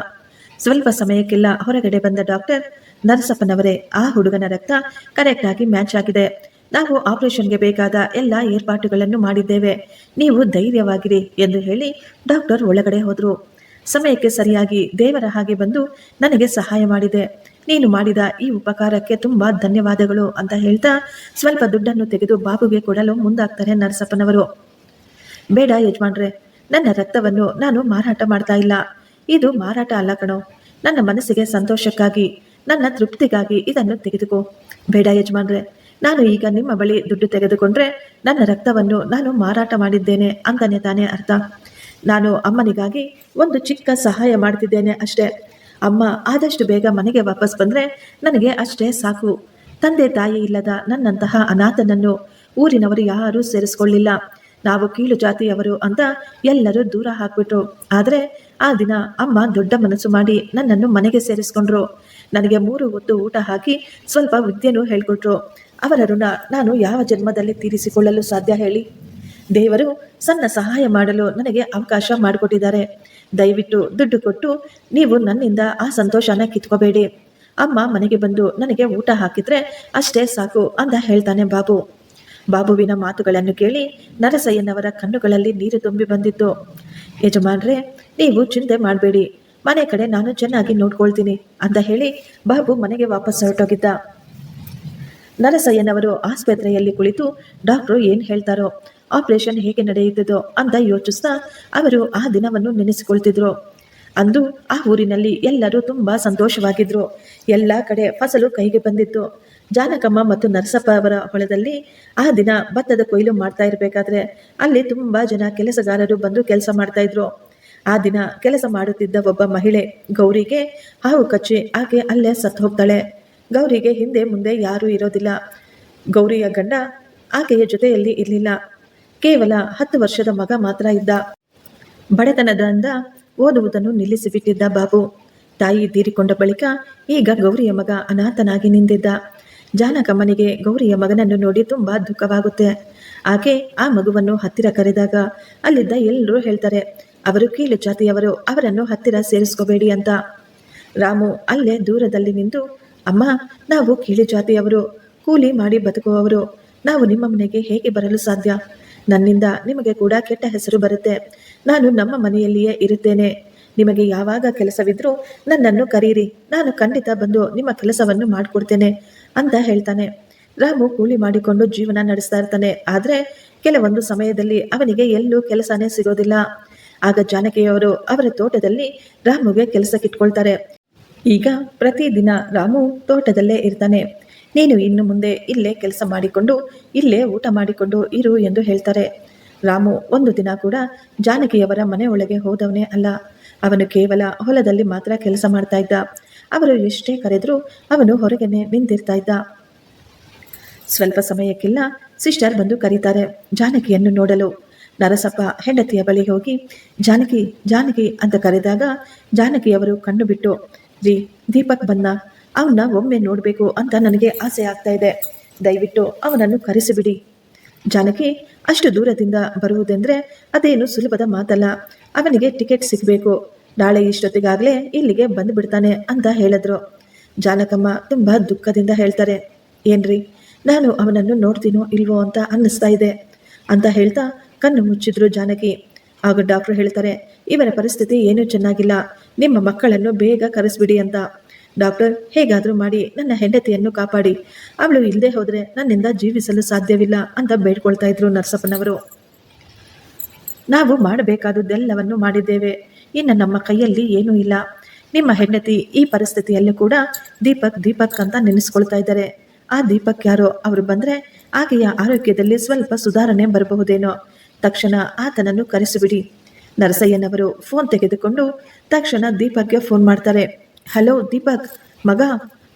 ಸ್ವಲ್ಪ ಸಮಯಕ್ಕೆಲ್ಲ ಹೊರಗಡೆ ಬಂದ ಡಾಕ್ಟರ್ ನರಸಪ್ಪನವರೇ, ಆ ಹುಡುಗನ ರಕ್ತ ಕರೆಕ್ಟ್ ಆಗಿ ಮ್ಯಾಚ್ ಆಗಿದೆ. ನಾವು ಆಪರೇಷನ್ಗೆ ಬೇಕಾದ ಎಲ್ಲ ಏರ್ಪಾಟುಗಳನ್ನು ಮಾಡಿದ್ದೇವೆ. ನೀವು ಧೈರ್ಯವಾಗಿರಿ ಎಂದು ಹೇಳಿ ಡಾಕ್ಟರ್ ಒಳಗಡೆ ಹೋದರು. ಸಮಯಕ್ಕೆ ಸರಿಯಾಗಿ ದೇವರ ಹಾಗೆ ಬಂದು ನನಗೆ ಸಹಾಯ ಮಾಡಿದೆ. ನೀನು ಮಾಡಿದ ಈ ಉಪಕಾರಕ್ಕೆ ತುಂಬಾ ಧನ್ಯವಾದಗಳು ಅಂತ ಹೇಳ್ತಾ ಸ್ವಲ್ಪ ದುಡ್ಡನ್ನು ತೆಗೆದು ಬಾಬುಗೆ ಕೊಡಲು ಮುಂದಾಗ್ತಾರೆ ನರಸಪ್ಪನವರು. ಬೇಡ ಯಜಮಾನ್ರೆ, ನನ್ನ ರಕ್ತವನ್ನು ನಾನು ಮಾರಾಟ ಮಾಡ್ತಾ ಇಲ್ಲ. ಇದು ಮಾರಾಟ ಅಲ್ಲ ಕಣೋ. ನನ್ನ ಮನಸ್ಸಿಗೆ ಸಂತೋಷಕ್ಕಾಗಿ, ನನ್ನ ತೃಪ್ತಿಗಾಗಿ ಇದನ್ನು ತೆಗೆದುಕೋ. ಬೇಡ ಯಜಮಾನ್ರೆ ನಾನು ಈಗ ನಿಮ್ಮ ಬಳಿ ದುಡ್ಡು ತೆಗೆದುಕೊಂಡ್ರೆ ನನ್ನ ರಕ್ತವನ್ನು ನಾನು ಮಾರಾಟ ಮಾಡಿದ್ದೇನೆ ಅಂತಾನೆ ತಾನೇ ಅರ್ಥ. ನಾನು ಅಮ್ಮನಿಗಾಗಿ ಒಂದು ಚಿಕ್ಕ ಸಹಾಯ ಮಾಡ್ತಿದ್ದೇನೆ ಅಷ್ಟೇ. ಅಮ್ಮ ಆದಷ್ಟು ಬೇಗ ಮನೆಗೆ ವಾಪಸ್ ಬಂದ್ರೆ ನನಗೆ ಅಷ್ಟೇ ಸಾಕು. ತಂದೆ ತಾಯಿ ಇಲ್ಲದ ನನ್ನಂತಹ ಅನಾಥನನ್ನು ಊರಿನವರು ಯಾರೂ ಸೇರಿಸ್ಕೊಳ್ಳಿಲ್ಲ. ನಾವು ಕೀಳು ಜಾತಿಯವರು ಅಂತ ಎಲ್ಲರೂ ದೂರ ಹಾಕ್ಬಿಟ್ರು. ಆದರೆ ಆ ದಿನ ಅಮ್ಮ ದೊಡ್ಡ ಮನಸ್ಸು ಮಾಡಿ ನನ್ನನ್ನು ಮನೆಗೆ ಸೇರಿಸ್ಕೊಂಡ್ರು. ನನಗೆ ಮೂರು ಹೊತ್ತು ಊಟ ಹಾಕಿ ಸ್ವಲ್ಪ ವಿದ್ಯೆನೂ ಹೇಳ್ಕೊಟ್ರು. ಅವರ ಋಣ ನಾನು ಯಾವ ಜನ್ಮದಲ್ಲಿ ತೀರಿಸಿಕೊಳ್ಳಲು ಸಾಧ್ಯ ಹೇಳಿ? ದೇವರು ಸಣ್ಣ ಸಹಾಯ ಮಾಡಲು ನನಗೆ ಅವಕಾಶ ಮಾಡಿಕೊಟ್ಟಿದ್ದಾರೆ. ದಯವಿಟ್ಟು ದುಡ್ಡು ಕೊಟ್ಟು ನೀವು ನನ್ನಿಂದ ಆ ಸಂತೋಷನ ಕಿತ್ಕೋಬೇಡಿ. ಅಮ್ಮ ಮನೆಗೆ ಬಂದು ನನಗೆ ಊಟ ಹಾಕಿದ್ರೆ ಅಷ್ಟೇ ಸಾಕು ಅಂತ ಹೇಳ್ತಾನೆ ಬಾಬು. ಬಾಬುವಿನ ಮಾತುಗಳನ್ನು ಕೇಳಿ ನರಸಯ್ಯನವರ ಕಣ್ಣುಗಳಲ್ಲಿ ನೀರು ತುಂಬಿ ಬಂದಿತ್ತು. ಯಜಮಾನ್ರೆ, ನೀವು ಚಿಂತೆ ಮಾಡಬೇಡಿ. ಮನೆ ಕಡೆ ನಾನು ಚೆನ್ನಾಗಿ ನೋಡ್ಕೊಳ್ತೀನಿ ಅಂತ ಹೇಳಿ ಬಾಬು ಮನೆಗೆ ವಾಪಸ್ ಹೊರಟೋಗಿದ್ದ. ನರಸಯ್ಯನವರು ಆಸ್ಪತ್ರೆಯಲ್ಲಿ ಕುಳಿತು ಡಾಕ್ಟ್ರು ಏನು ಹೇಳ್ತಾರೋ, ಆಪರೇಷನ್ ಹೇಗೆ ನಡೆಯುತ್ತದೋ ಅಂತ ಯೋಚಿಸ್ತಾ ಅವರು ಆ ದಿನವನ್ನು ನೆನೆಸಿಕೊಳ್ತಿದ್ರು. ಅಂದು ಆ ಊರಿನಲ್ಲಿ ಎಲ್ಲರೂ ತುಂಬಾ ಸಂತೋಷವಾಗಿದ್ರು. ಎಲ್ಲ ಕಡೆ ಫಸಲು ಕೈಗೆ ಬಂದಿತ್ತು. ಜಾನಕಮ್ಮ ಮತ್ತು ನರಸಪ್ಪ ಅವರ ಹೊಲದಲ್ಲಿ ಆ ದಿನ ಭತ್ತದ ಕೊಯ್ಲು ಮಾಡ್ತಾ ಇರಬೇಕಾದ್ರೆ ಅಲ್ಲಿ ತುಂಬಾ ಜನ ಕೆಲಸಗಾರರು ಬಂದು ಕೆಲಸ ಮಾಡ್ತಾ ಇದ್ರು. ಆ ದಿನ ಕೆಲಸ ಮಾಡುತ್ತಿದ್ದ ಒಬ್ಬ ಮಹಿಳೆ ಗೌರಿಗೆ ಹಾವು ಕಚ್ಚಿ ಆಕೆ ಅಲ್ಲೇ ಸತ್ತು ಹೋಗ್ತಾಳೆ ಗೌರಿಗೆ ಹಿಂದೆ ಮುಂದೆ ಯಾರೂ ಇರೋದಿಲ್ಲ. ಗೌರಿಯ ಗಂಡ ಆಕೆಯ ಜೊತೆಯಲ್ಲಿ ಇರಲಿಲ್ಲ. ಕೇವಲ ಹತ್ತು ವರ್ಷದ ಮಗ ಮಾತ್ರ ಇದ್ದ. ಬಡತನದಿಂದ ಓದುವುದನ್ನು ನಿಲ್ಲಿಸಿಬಿಟ್ಟಿದ್ದ ಬಾಬು. ತಾಯಿ ತೀರಿಕೊಂಡ ಬಳಿಕ ಈಗ ಗೌರಿಯ ಮಗ ಅನಾಥನಾಗಿ ನಿಂತಿದ್ದ. ಜಾನಕಮ್ಮನಿಗೆ ಗೌರಿಯ ಮಗನನ್ನು ನೋಡಿ ತುಂಬಾ ದುಃಖವಾಗುತ್ತೆ. ಆಕೆ ಆ ಮಗುವನ್ನು ಹತ್ತಿರ ಕರೆದಾಗ ಅಲ್ಲಿದ್ದ ಎಲ್ಲರೂ ಹೇಳ್ತಾರೆ, ಅವರು ಕೀಳು ಜಾತಿಯವರು, ಅವರನ್ನು ಹತ್ತಿರ ಸೇರಿಸ್ಕೋಬೇಡಿ ಅಂತ. ರಾಮು ಅಲ್ಲೇ ದೂರದಲ್ಲಿ ನಿಂತು ಅಮ್ಮ, ನಾವು ಕೀಳಿ ಜಾತಿಯವರು ಕೂಲಿ ಮಾಡಿ ಬದುಕುವವರು. ನಾವು ನಿಮ್ಮ ಮನೆಗೆ ಹೇಗೆ ಬರಲು ಸಾಧ್ಯ? ನನ್ನಿಂದ ನಿಮಗೆ ಕೂಡ ಕೆಟ್ಟ ಹೆಸರು ಬರುತ್ತೆ. ನಾನು ನಮ್ಮ ಮನೆಯಲ್ಲಿಯೇ ಇರುತ್ತೇನೆ. ನಿಮಗೆ ಯಾವಾಗ ಕೆಲಸವಿದ್ರೂ ನನ್ನನ್ನು ಕರೀರಿ. ನಾನು ಖಂಡಿತ ಬಂದು ನಿಮ್ಮ ಕೆಲಸವನ್ನು ಮಾಡಿಕೊಡ್ತೇನೆ ಅಂತ ಹೇಳ್ತಾನೆ. ರಾಮು ಕೂಲಿ ಮಾಡಿಕೊಂಡು ಜೀವನ ನಡೆಸ್ತಾ ಇರ್ತಾನೆ. ಆದರೆ ಕೆಲವೊಂದು ಸಮಯದಲ್ಲಿ ಅವನಿಗೆ ಎಲ್ಲೂ ಕೆಲಸನೇ ಸಿಗೋದಿಲ್ಲ. ಆಗ ಜಾನಕಿಯವರು ಅವರ ತೋಟದಲ್ಲಿ ರಾಮುಗೆ ಕೆಲಸಕ್ಕಿಟ್ಕೊಳ್ತಾರೆ. ಈಗ ಪ್ರತಿದಿನ ರಾಮು ತೋಟದಲ್ಲೇ ಇರ್ತಾನೆ. ನೀನು ಇನ್ನು ಮುಂದೆ ಇಲ್ಲೇ ಕೆಲಸ ಮಾಡಿಕೊಂಡು, ಇಲ್ಲೇ ಊಟ ಮಾಡಿಕೊಂಡು ಇರು ಎಂದು ಹೇಳ್ತಾರೆ. ರಾಮು ಒಂದು ದಿನ ಕೂಡ ಜಾನಕಿಯವರ ಮನೆ ಒಳಗೆ ಹೋದವನೇ ಅಲ್ಲ. ಅವನು ಕೇವಲ ಹೊಲದಲ್ಲಿ ಮಾತ್ರ ಕೆಲಸ ಮಾಡ್ತಾ ಇದ್ದ. ಅವರು ಎಷ್ಟೇ ಕರೆದರೂ ಅವನು ಹೊರಗನೆ ನಿಂತಿರ್ತಾ ಇದ್ದ. ಸ್ವಲ್ಪ ಸಮಯಕ್ಕಿಲ್ಲ ಸಿಸ್ಟರ್ ಬಂದು ಕರೀತಾರೆ, ಜಾನಕಿಯನ್ನು ನೋಡಲು. ನರಸಪ್ಪ ಹೆಂಡತಿಯ ಬಳಿ ಹೋಗಿ, ಜಾನಕಿ ಜಾನಕಿ ಅಂತ ಕರೆದಾಗ ಜಾನಕಿಯವರು ಕಣ್ಣು ಬಿಟ್ಟು ರೀ, ದೀಪಕ್ ಬಂದ ಅವನ್ನ ಒಮ್ಮೆ ನೋಡಬೇಕು ಅಂತ ನನಗೆ ಆಸೆ ಆಗ್ತಾ ಇದೆ. ದಯವಿಟ್ಟು ಅವನನ್ನು ಕರೆಸಿಬಿಡಿ. ಜಾನಕಿ, ಅಷ್ಟು ದೂರದಿಂದ ಬರುವುದೆಂದ್ರೆ ಅದೇನು ಸುಲಭದ ಮಾತಲ್ಲ. ಅವನಿಗೆ ಟಿಕೆಟ್ ಸಿಗಬೇಕು. ನಾಳೆ ಇಷ್ಟೊತ್ತಿಗಾಗಲೇ ಇಲ್ಲಿಗೆ ಬಂದು ಬಿಡ್ತಾನೆ ಅಂತ ಹೇಳಿದ್ರು. ಜಾನಕಮ್ಮ ತುಂಬ ದುಃಖದಿಂದ ಹೇಳ್ತಾರೆ. ಏನ್ರಿ, ನಾನು ಅವನನ್ನು ನೋಡ್ತೀನೋ ಇಲ್ವೋ ಅಂತ ಅನ್ನಿಸ್ತಾ ಇದೆ. ಅಂತ ಹೇಳ್ತಾ ಕಣ್ಣು ಮುಚ್ಚಿದ್ರು ಜಾನಕಿ. ಆಗ ಡಾಕ್ಟ್ರು ಹೇಳ್ತಾರೆ ಇವರ ಪರಿಸ್ಥಿತಿ ಏನೂ ಚೆನ್ನಾಗಿಲ್ಲ. ನಿಮ್ಮ ಮಕ್ಕಳನ್ನು ಬೇಗ ಕರೆಸ್ಬಿಡಿ ಅಂತ. ಡಾಕ್ಟರ್, ಹೇಗಾದರೂ ಮಾಡಿ ನನ್ನ ಹೆಂಡತಿಯನ್ನು ಕಾಪಾಡಿ. ಅವಳು ಇಲ್ಲದೆ ಹೋದರೆ ನನ್ನಿಂದ ಜೀವಿಸಲು ಸಾಧ್ಯವಿಲ್ಲ ಅಂತ ಬೇಡ್ಕೊಳ್ತಾ ಇದ್ರು ನರಸಪ್ಪನವರು. ನಾವು ಮಾಡಬೇಕಾದುದೆಲ್ಲವನ್ನು ಮಾಡಿದ್ದೇವೆ. ಇನ್ನು ನಮ್ಮ ಕೈಯಲ್ಲಿ ಏನೂ ಇಲ್ಲ. ನಿಮ್ಮ ಹೆಂಡತಿ ಈ ಪರಿಸ್ಥಿತಿಯಲ್ಲೂ ಕೂಡ ದೀಪಕ್ ದೀಪಕ್ ಅಂತ ನೆನೆಸ್ಕೊಳ್ತಾ ಇದ್ದಾರೆ. ಆ ದೀಪಕ್ ಯಾರೋ? ಅವರು ಬಂದರೆ ಆಕೆಯ ಆರೋಗ್ಯದಲ್ಲಿ ಸ್ವಲ್ಪ ಸುಧಾರಣೆ ಬರಬಹುದೇನೋ. ತಕ್ಷಣ ಆತನನ್ನು ಕರೆಸಿಬಿಡಿ. ನರಸಯ್ಯನವರು ಫೋನ್ ತೆಗೆದುಕೊಂಡು ತಕ್ಷಣ ದೀಪಕ್ಗೆ ಫೋನ್ ಮಾಡ್ತಾರೆ. ಹಲೋ ದೀಪಕ್, ಮಗ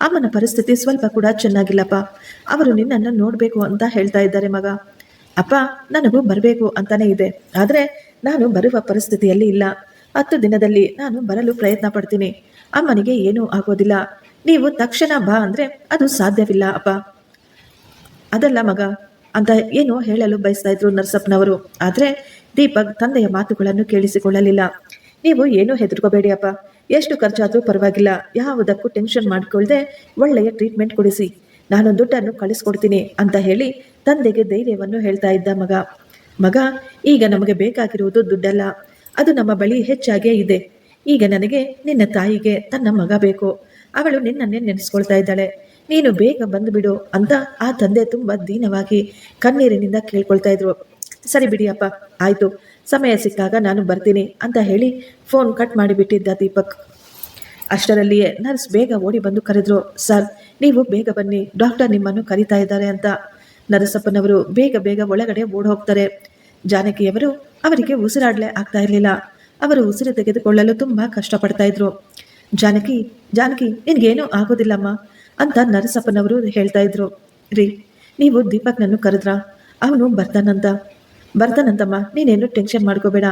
ಅಮ್ಮನ ಪರಿಸ್ಥಿತಿ ಸ್ವಲ್ಪ ಕೂಡ ಚೆನ್ನಾಗಿಲ್ಲಪ್ಪ. ಅವರು ನಿನ್ನನ್ನು ನೋಡಬೇಕು ಅಂತ ಹೇಳ್ತಾ ಇದ್ದಾರೆ ಮಗ. ಅಪ್ಪ, ನನಗೂ ಬರಬೇಕು ಅಂತಾನೆ ಇದೆ. ಆದರೆ ನಾನು ಬರುವ ಪರಿಸ್ಥಿತಿಯಲ್ಲಿ ಇಲ್ಲ. ಹತ್ತು ದಿನದಲ್ಲಿ ನಾನು ಬರಲು ಪ್ರಯತ್ನ ಪಡ್ತೀನಿ. ಅಮ್ಮನಿಗೆ ಏನೂ ಆಗೋದಿಲ್ಲ. ನೀವು ತಕ್ಷಣ ಬಾ ಅಂದ್ರೆ ಅದು ಸಾಧ್ಯವಿಲ್ಲ, ಅಪ್ಪ. ಅದಲ್ಲ ಮಗ, ಅಂತ ಏನು ಹೇಳಲು ಬಯಸ್ತಾ ಇದ್ರು ನರಸಪ್ಪನವರು. ಆದ್ರೆ ದೀಪಕ್ ತಂದೆಯ ಮಾತುಗಳನ್ನು ಕೇಳಿಸಿಕೊಳ್ಳಲಿಲ್ಲ. ನೀವು ಏನೂ ಹೆದರ್ಕೋಬೇಡಿ ಅಪ್ಪ. ಎಷ್ಟು ಖರ್ಚಾದರೂ ಪರವಾಗಿಲ್ಲ. ಯಾವುದಕ್ಕೂ ಟೆನ್ಷನ್ ಮಾಡಿಕೊಳ್ಳದೆ ಒಳ್ಳೆಯ ಟ್ರೀಟ್ಮೆಂಟ್ ಕೊಡಿಸಿ. ನಾನು ದುಡ್ಡನ್ನು ಕಳಿಸ್ಕೊಡ್ತೀನಿ ಅಂತ ಹೇಳಿ ತಂದೆಗೆ ಧೈರ್ಯವನ್ನು ಹೇಳ್ತಾ ಇದ್ದ ಮಗ. ಮಗ, ಈಗ ನಮಗೆ ಬೇಕಾಗಿರುವುದು ದುಡ್ಡಲ್ಲ. ಅದು ನಮ್ಮ ಬಳಿ ಹೆಚ್ಚಾಗೇ ಇದೆ. ಈಗ ನನಗೆ ನಿನ್ನ ತಾಯಿಗೆ ತನ್ನ ಮಗ ಬೇಕು. ಅವಳು ನಿನ್ನನ್ನೇ ನೆನೆಸ್ಕೊಳ್ತಾ ಇದ್ದಾಳೆ. ನೀನು ಬೇಗ ಬಂದುಬಿಡು ಅಂತ ಆ ತಂದೆ ತುಂಬಾ ದೀನವಾಗಿ ಕಣ್ಣೀರಿನಿಂದ ಕೇಳ್ಕೊಳ್ತಾ ಇದ್ರು. ಸರಿ ಬಿಡಿಯಪ್ಪ, ಆಯಿತು. ಸಮಯ ಸಿಕ್ಕಾಗ ನಾನು ಬರ್ತೀನಿ ಅಂತ ಹೇಳಿ ಫೋನ್ ಕಟ್ ಮಾಡಿಬಿಟ್ಟಿದ್ದ ದೀಪಕ್. ಅಷ್ಟರಲ್ಲಿಯೇ ನರ್ಸ್ ಬೇಗ ಓಡಿ ಬಂದು ಕರೆದ್ರು, ಸರ್, ನೀವು ಬೇಗ ಬನ್ನಿ, ಡಾಕ್ಟರ್ ನಿಮ್ಮನ್ನು ಕರೀತಾ ಇದ್ದಾರೆ ಅಂತ. ನರಸಪ್ಪನವರು ಬೇಗ ಬೇಗ ಒಳಗಡೆ ಓಡ್ ಹೋಗ್ತಾರೆ ಜಾನಕಿಯವರು ಅವರಿಗೆ ಉಸಿರಾಡಲೇ ಆಗ್ತಾ ಇರಲಿಲ್ಲ. ಅವರು ಉಸಿರು ತೆಗೆದುಕೊಳ್ಳಲು ತುಂಬಾ ಕಷ್ಟಪಡ್ತಾ ಇದ್ರು. ಜಾನಕಿ ಜಾನಕಿ, ನಿನ್ಗೇನೂ ಆಗೋದಿಲ್ಲಮ್ಮ ಅಂತ ನರಸಪ್ಪನವರು ಹೇಳ್ತಾ ಇದ್ರು. ರೀ, ನೀವು ದೀಪಕ್ನನ್ನು ಕರೆದ್ರಾ? ಅವನು ಬರ್ತಾನಂತ. ಬರ್ತಾನಂತಮ್ಮ, ನೀನೇನು ಟೆನ್ಷನ್ ಮಾಡ್ಕೋಬೇಡ.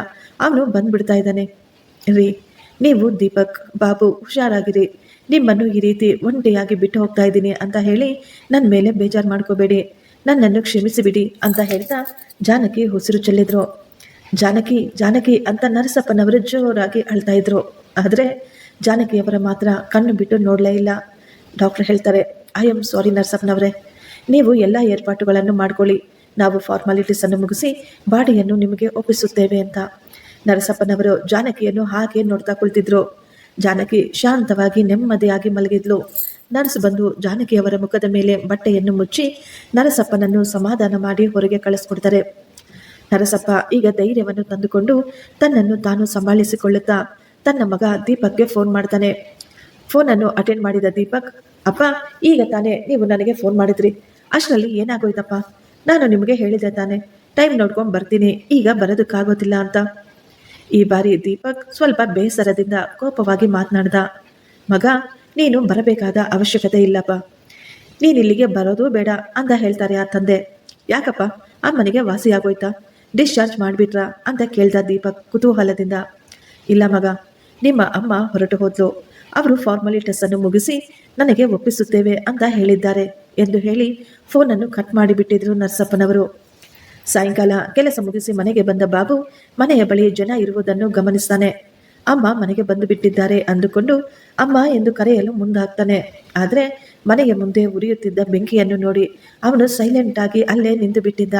ಅವನು ಬಂದ್ಬಿಡ್ತಾ ಇದ್ದಾನೆ. ರೀ, ನೀವು ದೀಪಕ್, ಬಾಬು ಹುಷಾರಾಗಿರಿ. ನಿಮ್ಮನ್ನು ಈ ರೀತಿ ಒಂಟಿಯಾಗಿ ಬಿಟ್ಟು ಹೋಗ್ತಾ ಇದ್ದೀನಿ ಅಂತ ಹೇಳಿ ನನ್ನ ಮೇಲೆ ಬೇಜಾರು ಮಾಡ್ಕೋಬೇಡಿ. ನನ್ನನ್ನು ಕ್ಷಮಿಸಿಬಿಡಿ ಅಂತ ಹೇಳ್ತಾ ಜಾನಕಿ ಉಸಿರು ಚೆಲ್ಲಿದ್ರು. ಜಾನಕಿ ಜಾನಕಿ ಅಂತ ನರಸಪ್ಪನವರು ಜೋರಾಗಿ ಅಳ್ತಾ ಇದ್ರು. ಆದರೆ ಜಾನಕಿಯವರ ಮಾತ್ರ ಕಣ್ಣು ಬಿಟ್ಟು ನೋಡಲೇ ಇಲ್ಲ. ಡಾಕ್ಟರ್ ಹೇಳ್ತಾರೆ ಐ ಆಮ್ ಸಾರಿ ನರಸಪ್ಪನವರೇ. ನೀವು ಎಲ್ಲ ಏರ್ಪಾಟುಗಳನ್ನು ಮಾಡ್ಕೊಳ್ಳಿ. ನಾವು ಫಾರ್ಮಾಲಿಟೀಸ್ ಅನ್ನು ಮುಗಿಸಿ ಬಾಡಿಯನ್ನು ನಿಮಗೆ ಒಪ್ಪಿಸುತ್ತೇವೆ ಅಂತ. ನರಸಪ್ಪನವರು ಜಾನಕಿಯನ್ನು ಹಾಗೆ ನೋಡ್ತಾ ಕುಳಿತಿದ್ರು. ಜಾನಕಿ ಶಾಂತವಾಗಿ ನೆಮ್ಮದಿಯಾಗಿ ಮಲಗಿದ್ಲು. ನರ್ಸ್ ಬಂದು ಜಾನಕಿಯವರ ಮುಖದ ಮೇಲೆ ಬಟ್ಟೆಯನ್ನು ಮುಚ್ಚಿ ನರಸಪ್ಪನನ್ನು ಸಮಾಧಾನ ಮಾಡಿ ಹೊರಗೆ ಕಳಿಸ್ಕೊಡ್ತಾರೆ. ನರಸಪ್ಪ ಈಗ ಧೈರ್ಯವನ್ನು ತಂದುಕೊಂಡು ತನ್ನನ್ನು ತಾನು ಸಂಭಾಳಿಸಿಕೊಳ್ಳುತ್ತಾ ತನ್ನ ಮಗ ದೀಪಕ್ಗೆ ಫೋನ್ ಮಾಡ್ತಾನೆ. ಫೋನನ್ನು ಅಟೆಂಡ್ ಮಾಡಿದ ದೀಪಕ್, ಅಪ್ಪ, ಈಗ ತಾನೇ ನೀವು ನನಗೆ ಫೋನ್ ಮಾಡಿದ್ರಿ. ಅಷ್ಟರಲ್ಲಿ ಏನಾಗೋಯ್ತಪ್ಪ? ನಾನು ನಿಮಗೆ ಹೇಳಿದೆ ತಾನೆ. ಟೈಮ್ ನೋಡ್ಕೊಂಡು ಬರ್ತೀನಿ. ಈಗ ಬರೋದಕ್ಕಾಗೋದಿಲ್ಲ ಅಂತ. ಈ ಬಾರಿ ದೀಪಕ್ ಸ್ವಲ್ಪ ಬೇಸರದಿಂದ ಕೋಪವಾಗಿ ಮಾತನಾಡ್ದ. ಮಗ, ನೀನು ಬರಬೇಕಾದ ಅವಶ್ಯಕತೆ ಇಲ್ಲಪ್ಪ. ನೀನು ಇಲ್ಲಿಗೆ ಬರೋದು ಬೇಡ ಅಂತ ಹೇಳ್ತಾರೆ ಆ ತಂದೆ. ಯಾಕಪ್ಪ? ಅಮ್ಮನಿಗೆ ವಾಸಿಯಾಗೋಯ್ತಾ ಡಿಸ್ಚಾರ್ಜ್ ಮಾಡಿಬಿಟ್ರಾ ಅಂತ ಕೇಳ್ದ ದೀಪಕ್ ಕುತೂಹಲದಿಂದ. ಇಲ್ಲ ಮಗ, ನಿಮ್ಮ ಅಮ್ಮ ಹೊರಟು ಹೋದ್ಲು. ಅವರು ಫಾರ್ಮಾಲಿಟೀಸ್ ಅನ್ನು ಮುಗಿಸಿ ನನಗೆ ಒಪ್ಪಿಸುತ್ತೇವೆ ಅಂತ ಹೇಳಿದ್ದಾರೆ. ಎಂದು ಹೇಳಿ ಫೋನನ್ನು ಕಟ್ ಮಾಡಿಬಿಟ್ಟಿದ್ರು ನರಸಪ್ಪನವರು. ಸಾಯಂಕಾಲ ಕೆಲಸ ಮುಗಿಸಿ ಮನೆಗೆ ಬಂದ ಬಾಬು ಮನೆಯ ಬಳಿ ಜನ ಇರುವುದನ್ನು ಗಮನಿಸ್ತಾನೆ. ಅಮ್ಮ ಮನೆಗೆ ಬಂದು ಬಿಟ್ಟಿದ್ದಾರೆ ಅಂದುಕೊಂಡು ಅಮ್ಮ ಎಂದು ಕರೆಯಲು ಮುಂದಾಗ್ತಾನೆ. ಆದರೆ ಮನೆಯ ಮುಂದೆ ಉರಿಯುತ್ತಿದ್ದ ಬೆಂಕಿಯನ್ನು ನೋಡಿ ಅವನು ಸೈಲೆಂಟ್ ಆಗಿ ಅಲ್ಲೇ ನಿಂತು ಬಿಟ್ಟಿದ್ದ.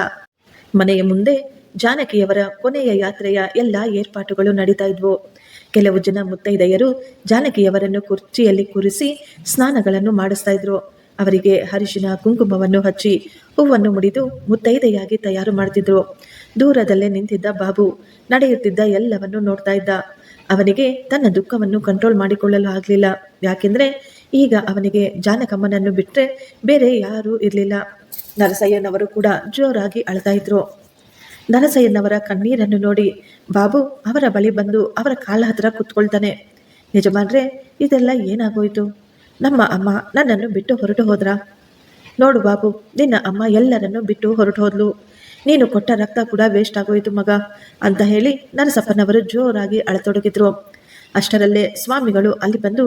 ಮನೆಯ ಮುಂದೆ ಜಾನಕಿಯವರ ಕೊನೆಯ ಯಾತ್ರೆಯ ಎಲ್ಲ ಏರ್ಪಾಟುಗಳು ನಡೀತಾ ಇದ್ವು. ಕೆಲವು ಜನ ಮುತ್ತೈದೆಯರು ಜಾನಕಿಯವರನ್ನು ಕುರ್ಚಿಯಲ್ಲಿ ಕೂರಿಸಿ ಸ್ನಾನಗಳನ್ನು ಮಾಡಿಸ್ತಾ ಇದ್ರು. ಅವರಿಗೆ ಹರಿಶಿನ ಕುಂಕುಮವನ್ನು ಹಚ್ಚಿ ಹೂವನ್ನು ಮುಡಿದು ಮುತ್ತೈದೆಯಾಗಿ ತಯಾರು ಮಾಡ್ತಿದ್ರು. ದೂರದಲ್ಲೇ ನಿಂತಿದ್ದ ಬಾಬು ನಡೆಯುತ್ತಿದ್ದ ಎಲ್ಲವನ್ನು ನೋಡ್ತಾ ಇದ್ದ. ಅವನಿಗೆ ತನ್ನ ದುಃಖವನ್ನು ಕಂಟ್ರೋಲ್ ಮಾಡಿಕೊಳ್ಳಲು ಆಗಲಿಲ್ಲ. ಯಾಕೆಂದ್ರೆ ಈಗ ಅವನಿಗೆ ಜಾನಕಮ್ಮನನ್ನು ಬಿಟ್ಟರೆ ಬೇರೆ ಯಾರೂ ಇರಲಿಲ್ಲ. ನರಸಯ್ಯನವರು ಕೂಡ ಜೋರಾಗಿ ಅಳ್ತಾ ಇದ್ರು. ನರಸಯ್ಯನವರ ಕಣ್ಣೀರನ್ನು ನೋಡಿ ಬಾಬು ಅವರ ಬಳಿ ಬಂದು ಅವರ ಕಾಲ ಹತ್ರ ಕುತ್ಕೊಳ್ತಾನೆ. ಯಜಮಾನ್ರೆ, ಇದೆಲ್ಲ ಏನಾಗೋಯ್ತು? ನಮ್ಮ ಅಮ್ಮ ನನ್ನನ್ನು ಬಿಟ್ಟು ಹೊರಟು ಹೋದ್ರಾ? ನೋಡು ಬಾಬು, ನಿನ್ನ ಅಮ್ಮ ಎಲ್ಲರನ್ನು ಬಿಟ್ಟು ಹೊರಟು ಹೋದ್ಲು. ನೀನು ಕೊಟ್ಟ ರಕ್ತ ಕೂಡ ವೇಸ್ಟ್ ಆಗೋಯ್ತು ಮಗ, ಅಂತ ಹೇಳಿ ನರಸಪ್ಪನವರು ಜೋರಾಗಿ ಅಳತೊಡಗಿದ್ರು. ಅಷ್ಟರಲ್ಲೇ ಸ್ವಾಮಿಗಳು ಅಲ್ಲಿ ಬಂದು,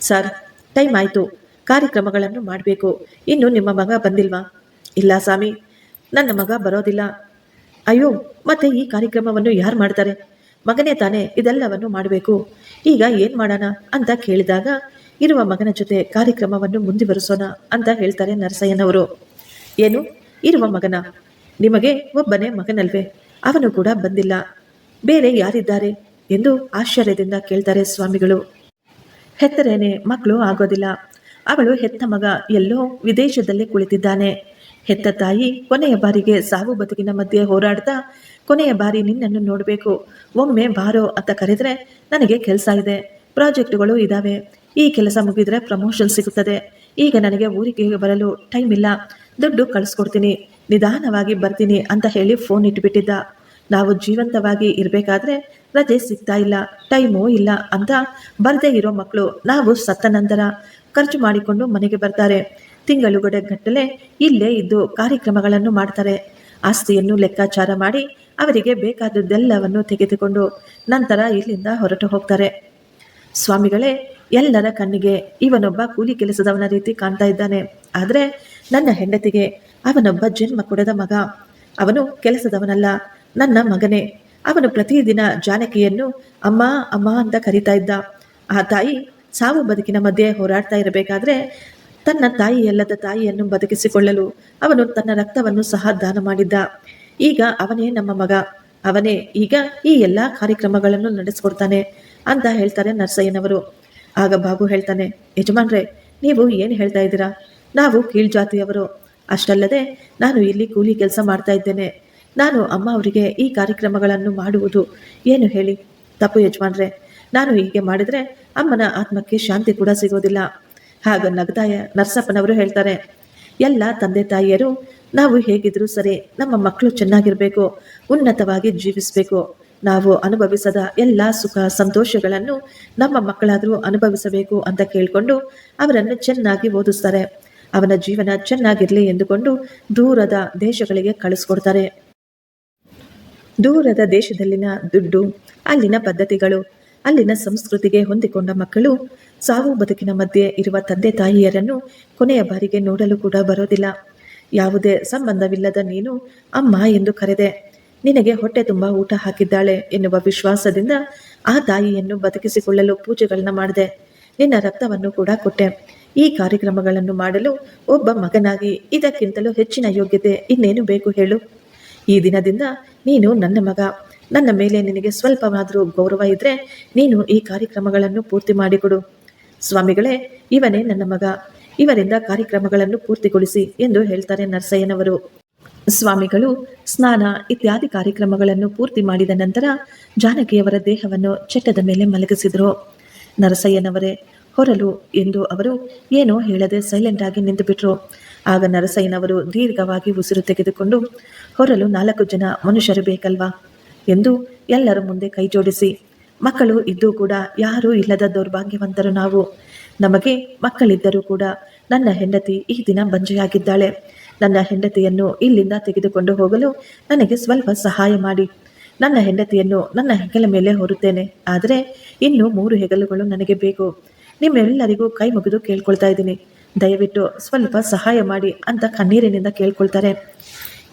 ಸರ್ ಟೈಮ್ ಆಯಿತು. ಕಾರ್ಯಕ್ರಮಗಳನ್ನು ಮಾಡಬೇಕು. ಇನ್ನು ನಿಮ್ಮ ಮಗ ಬಂದಿಲ್ವಾ? ಇಲ್ಲ ಸ್ವಾಮಿ, ನನ್ನ ಮಗ ಬರೋದಿಲ್ಲ. ಅಯ್ಯೋ, ಮತ್ತೆ ಈ ಕಾರ್ಯಕ್ರಮವನ್ನು ಯಾರು ಮಾಡ್ತಾರೆ? ಮಗನೇ ತಾನೇ ಇದೆಲ್ಲವನ್ನು ಮಾಡಬೇಕು. ಈಗ ಏನು ಮಾಡೋಣ? ಅಂತ ಕೇಳಿದಾಗ ಇರುವ ಮಗನ ಜೊತೆ ಕಾರ್ಯಕ್ರಮವನ್ನು ಮುಂದುವರಿಸೋಣ ಅಂತ ಹೇಳ್ತಾರೆ ನರಸಯ್ಯನವರು. ಏನು? ಇರುವ ಮಗನ. ನಿಮಗೆ ಒಬ್ಬನೇ ಮಗನಲ್ವೇ? ಅವನು ಕೂಡ ಬಂದಿಲ್ಲ. ಬೇರೆ ಯಾರಿದ್ದಾರೆ ಎಂದು ಆಶ್ಚರ್ಯದಿಂದ ಕೇಳ್ತಾರೆ ಸ್ವಾಮಿಗಳು. ಹೆತ್ತರೇನೆ, ಮಕ್ಕಳು ಆಗೋದಿಲ್ಲ. ಅವಳು ಹೆತ್ತ ಮಗ ಎಲ್ಲೋ ವಿದೇಶದಲ್ಲಿ ಕುಳಿತಿದ್ದಾನೆ. ಹೆತ್ತ ತಾಯಿ ಕೊನೆಯ ಬಾರಿಗೆ ಸಾವು ಬದುಕಿನ ಮಧ್ಯೆ ಹೋರಾಡ್ತಾ ಕೊನೆಯ ಬಾರಿ ನಿನ್ನನ್ನು ನೋಡಬೇಕು. ಒಮ್ಮೆ ಬಾರೋ ಅಂತ ಕರೆದ್ರೆ ನನಗೆ ಕೆಲಸ ಇದೆ. ಪ್ರಾಜೆಕ್ಟ್ಗಳು ಇದ್ದಾವೆ ಈ ಕೆಲಸ ಮುಗಿದ್ರೆ ಪ್ರಮೋಷನ್ ಸಿಗುತ್ತದೆ. ಈಗ ನನಗೆ ಊರಿಗೆ ಬರಲು ಟೈಮ್ ಇಲ್ಲ. ದುಡ್ಡು ಕಳಿಸ್ಕೊಡ್ತೀನಿ. ನಿಧಾನವಾಗಿ ಬರ್ತೀನಿ ಅಂತ ಹೇಳಿ ಫೋನ್ ಇಟ್ಬಿಟ್ಟಿದ್ದ. ನಾವು ಜೀವಂತವಾಗಿ ಇರಬೇಕಾದ್ರೆ ರಜೆ ಸಿಗ್ತಾ ಇಲ್ಲ ಟೈಮೂ ಇಲ್ಲ ಅಂತ ಬರದೇ ಇರೋ ಮಕ್ಕಳು ನಾವು ಸತ್ತ ನಂತರ ಖರ್ಚು ಮಾಡಿಕೊಂಡು ಮನೆಗೆ ಬರ್ತಾರೆ. ತಿಂಗಳುಗಡೆ ಗಟ್ಟಲೆ ಇಲ್ಲೇ ಇದ್ದು ಕಾರ್ಯಕ್ರಮಗಳನ್ನು ಮಾಡ್ತಾರೆ. ಆಸ್ತಿಯನ್ನು ಲೆಕ್ಕಾಚಾರ ಮಾಡಿ ಅವರಿಗೆ ಬೇಕಾದದ್ದೆಲ್ಲವನ್ನು ತೆಗೆದುಕೊಂಡು ನಂತರ ಇಲ್ಲಿಂದ ಹೊರಟು ಹೋಗ್ತಾರೆ. ಸ್ವಾಮಿಗಳೇ ಎಲ್ಲರ ಕಣ್ಣಿಗೆ ಇವನೊಬ್ಬ ಕೂಲಿ ಕೆಲಸದವನ ರೀತಿ ಕಾಣ್ತಾ ಇದ್ದಾನೆ. ಆದರೆ ನನ್ನ ಹೆಂಡತಿಗೆ ಅವನೊಬ್ಬ ಜನ್ಮ ಕೊಡದ ಮಗ. ಅವನು ಕೆಲಸದವನಲ್ಲ, ನನ್ನ ಮಗನೇ. ಅವನು ಪ್ರತಿದಿನ ಜಾನಕಿಯನ್ನು ಅಮ್ಮ ಅಮ್ಮ ಅಂತ ಕರೀತಾ ಇದ್ದ. ಆ ತಾಯಿ ಸಾವು ಬದುಕಿನ ಮಧ್ಯೆ ಹೋರಾಡ್ತಾ ಇರಬೇಕಾದ್ರೆ ತನ್ನ ತಾಯಿಯಲ್ಲದ ತಾಯಿಯನ್ನು ಬದುಕಿಸಿಕೊಳ್ಳಲು ಅವನು ತನ್ನ ರಕ್ತವನ್ನು ಸಹ ದಾನ ಮಾಡಿದ್ದ. ಈಗ ಅವನೇ ನಮ್ಮ ಮಗ. ಅವನೇ ಈಗ ಈ ಎಲ್ಲ ಕಾರ್ಯಕ್ರಮಗಳನ್ನು ನಡೆಸ್ಕೊಡ್ತಾನೆ ಅಂತ ಹೇಳ್ತಾರೆ ನರ್ಸಯ್ಯನವರು. ಆಗ ಬಾಬು ಹೇಳ್ತಾನೆ, ಯಜಮಾನ್ರೆ, ನೀವು ಏನು ಹೇಳ್ತಾ ಇದ್ದೀರಾ? ನಾವು ಕೀಳ್ಜಾತಿಯವರು. ಅಷ್ಟಲ್ಲದೆ ನಾನು ಇಲ್ಲಿ ಕೂಲಿ ಕೆಲಸ ಮಾಡ್ತಾ ಇದ್ದೇನೆ. ನಾನು ಅಮ್ಮ ಅವರಿಗೆ ಈ ಕಾರ್ಯಕ್ರಮಗಳನ್ನು ಮಾಡುವುದು. ಏನು ಹೇಳಿ? ತಪ್ಪು ಯಜಮಾನ್ರೆ, ನಾನು ಹೀಗೆ ಮಾಡಿದರೆ ಅಮ್ಮನ ಆತ್ಮಕ್ಕೆ ಶಾಂತಿ ಕೂಡ ಸಿಗೋದಿಲ್ಲ. ಹಾಗ ನಗದಾಯ ನರಸಪ್ಪನವರು ಹೇಳ್ತಾರೆ, ಎಲ್ಲ ತಂದೆ ತಾಯಿಯರು, ನಾವು ಹೇಗಿದ್ರೂ ಸರಿ, ನಮ್ಮ ಮಕ್ಕಳು ಚೆನ್ನಾಗಿರಬೇಕು, ಉನ್ನತವಾಗಿ ಜೀವಿಸಬೇಕು. ನಾವು ಅನುಭವಿಸದ ಎಲ್ಲ ಸುಖ ಸಂತೋಷಗಳನ್ನು ನಮ್ಮ ಮಕ್ಕಳಾದರೂ ಅನುಭವಿಸಬೇಕು ಅಂತ ಕೇಳಿಕೊಂಡು ಅವರನ್ನು ಚೆನ್ನಾಗಿ ಓದಿಸ್ತಾರೆ. ಅವನ ಜೀವನ ಚೆನ್ನಾಗಿರಲಿ ಎಂದುಕೊಂಡು ದೂರದ ದೇಶಗಳಿಗೆ ಕಳಿಸ್ಕೊಡ್ತಾರೆ. ದೂರದ ದೇಶದಲ್ಲಿನ ದುಡ್ಡು, ಅಲ್ಲಿನ ಪದ್ಧತಿಗಳು, ಅಲ್ಲಿನ ಸಂಸ್ಕೃತಿಗೆ ಹೊಂದಿಕೊಂಡ ಮಕ್ಕಳು ಸಾವು ಬದುಕಿನ ಮಧ್ಯೆ ಇರುವ ತಂದೆ ತಾಯಿಯರನ್ನು ಕೊನೆಯ ಬಾರಿಗೆ ನೋಡಲು ಕೂಡ ಬರೋದಿಲ್ಲ. ಯಾವುದೇ ಸಂಬಂಧವಿಲ್ಲದ ನೀನು ಅಮ್ಮ ಎಂದು ಕರೆದೆ. ನಿನಗೆ ಹೊಟ್ಟೆ ತುಂಬ ಊಟ ಹಾಕಿದ್ದಾಳೆ ಎನ್ನುವ ವಿಶ್ವಾಸದಿಂದ ಆ ತಾಯಿಯನ್ನು ಬದುಕಿಸಿಕೊಳ್ಳಲು ಪೂಜೆಗಳನ್ನ ಮಾಡಿದೆ. ನಿನ್ನ ರಕ್ತವನ್ನು ಕೂಡ ಕೊಟ್ಟೆ. ಈ ಕಾರ್ಯಕ್ರಮಗಳನ್ನು ಮಾಡಲು ಒಬ್ಬ ಮಗನಾಗಿ ಇದಕ್ಕಿಂತಲೂ ಹೆಚ್ಚಿನ ಯೋಗ್ಯತೆ ಇನ್ನೇನು ಬೇಕು ಹೇಳು. ಈ ದಿನದಿಂದ ನೀನು ನನ್ನ ಮಗ. ನನ್ನ ಮೇಲೆ ನಿನಗೆ ಸ್ವಲ್ಪವಾದರೂ ಗೌರವ ಇದ್ರೆ ನೀನು ಈ ಕಾರ್ಯಕ್ರಮಗಳನ್ನು ಪೂರ್ತಿ ಮಾಡಿಕೊಡು. ಸ್ವಾಮಿಗಳೇ, ಇವನೇ ನನ್ನ ಮಗ. ಇವರಿಂದ ಕಾರ್ಯಕ್ರಮಗಳನ್ನು ಪೂರ್ತಿಗೊಳಿಸಿ ಎಂದು ಹೇಳ್ತಾರೆ ನರಸಯ್ಯನವರು. ಸ್ವಾಮಿಗಳು ಸ್ನಾನ ಇತ್ಯಾದಿ ಕಾರ್ಯಕ್ರಮಗಳನ್ನು ಪೂರ್ತಿ ಮಾಡಿದ ನಂತರ ಜಾನಕಿಯವರ ದೇಹವನ್ನು ಚಟ್ಟದ ಮೇಲೆ ಮಲಗಿಸಿದರು. ನರಸಯ್ಯನವರೇ, ಹೊರಲು ಎಂದು ಅವರು ಏನೋ ಹೇಳದೆ ಸೈಲೆಂಟ್ ಆಗಿ ನಿಂತುಬಿಟ್ರು. ಆಗ ನರಸಯ್ಯನವರು ದೀರ್ಘವಾಗಿ ಉಸಿರು ತೆಗೆದುಕೊಂಡು, ಹೊರಲು ನಾಲ್ಕು ಜನ ಮನುಷ್ಯರು ಬೇಕಲ್ವಾ? ಎಂದು ಎಲ್ಲರ ಮುಂದೆ ಕೈ ಜೋಡಿಸಿ, ಮಕ್ಕಳು ಇದ್ದೂ ಕೂಡ ಯಾರೂ ಇಲ್ಲದ ದೌರ್ಭಾಗ್ಯವಂತರು ನಾವು. ನಮಗೆ ಮಕ್ಕಳಿದ್ದರೂ ಕೂಡ ನನ್ನ ಹೆಂಡತಿ ಈ ದಿನ ಬಂಜೆಯಾಗಿದ್ದಾಳೆ. ನನ್ನ ಹೆಂಡತಿಯನ್ನು ಇಲ್ಲಿಂದ ತೆಗೆದುಕೊಂಡು ಹೋಗಲು ನನಗೆ ಸ್ವಲ್ಪ ಸಹಾಯ ಮಾಡಿ. ನನ್ನ ಹೆಂಡತಿಯನ್ನು ನನ್ನ ಹೆಗಲ ಮೇಲೆ ಹೊರುತ್ತೇನೆ. ಆದರೆ ಇನ್ನು ಮೂರು ಹೆಗಲುಗಳು ನನಗೆ ಬೇಕು. ನಿಮ್ಮೆಲ್ಲರಿಗೂ ಕೈ ಮುಗಿದು ಕೇಳ್ಕೊಳ್ತಾ ಇದ್ದೀನಿ. ದಯವಿಟ್ಟು ಸ್ವಲ್ಪ ಸಹಾಯ ಮಾಡಿ ಅಂತ ಕಣ್ಣೀರಿನಿಂದ ಕೇಳ್ಕೊಳ್ತಾರೆ.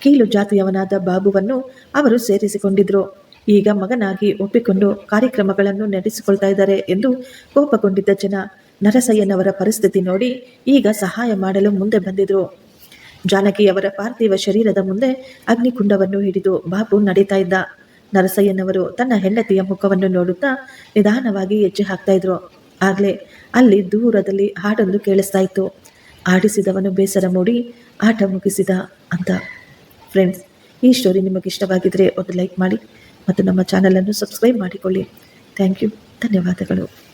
ಕೀಳು ಜಾತಿಯವನಾದ ಬಾಬುವನ್ನು ಅವರು ಸೇರಿಸಿಕೊಂಡಿದ್ರು. ಈಗ ಮಗನಾಗಿ ಒಪ್ಪಿಕೊಂಡು ಕಾರ್ಯಕ್ರಮಗಳನ್ನು ನಡೆಸಿಕೊಳ್ತಾ ಇದ್ದಾರೆ ಎಂದು ಕೋಪಗೊಂಡಿದ್ದ ಜನ ನರಸಯ್ಯನವರ ಪರಿಸ್ಥಿತಿ ನೋಡಿ ಈಗ ಸಹಾಯ ಮಾಡಲು ಮುಂದೆ ಬಂದಿದ್ರು. ಜಾನಕಿಯವರ ಪಾರ್ಥಿವ ಶರೀರದ ಮುಂದೆ ಅಗ್ನಿಕುಂಡವನ್ನು ಹಿಡಿದು ಬಾಪು ನಡೀತಾ ಇದ್ದ. ನರಸಯ್ಯನವರು ತನ್ನ ಹೆಂಡತಿಯ ಮುಖವನ್ನು ನೋಡುತ್ತಾ ನಿಧಾನವಾಗಿ ಹೆಜ್ಜೆ ಹಾಕ್ತಾ ಇದ್ರು. ಆಗ್ಲೇ ಅಲ್ಲಿ ದೂರದಲ್ಲಿ ಹಾಡೊಂದು ಕೇಳಿಸ್ತಾ ಇತ್ತು. ಆಡಿಸಿದವನು ಬೇಸರ ಮೂಡಿ, ಆಟ ಮುಗಿಸಿದ ಅಂತ. ಫ್ರೆಂಡ್ಸ್ ಈ ಸ್ಟೋರಿ ನಿಮಗೆ ಇಷ್ಟವಾಗಿದ್ದರೆ ಒಂದು ಲೈಕ್ ಮಾಡಿ ಮತ್ತು ನಮ್ಮ ಚಾನಲನ್ನು ಸಬ್ಸ್ಕ್ರೈಬ್ ಮಾಡಿಕೊಳ್ಳಿ. ಥ್ಯಾಂಕ್ ಯು ಧನ್ಯವಾದಗಳು.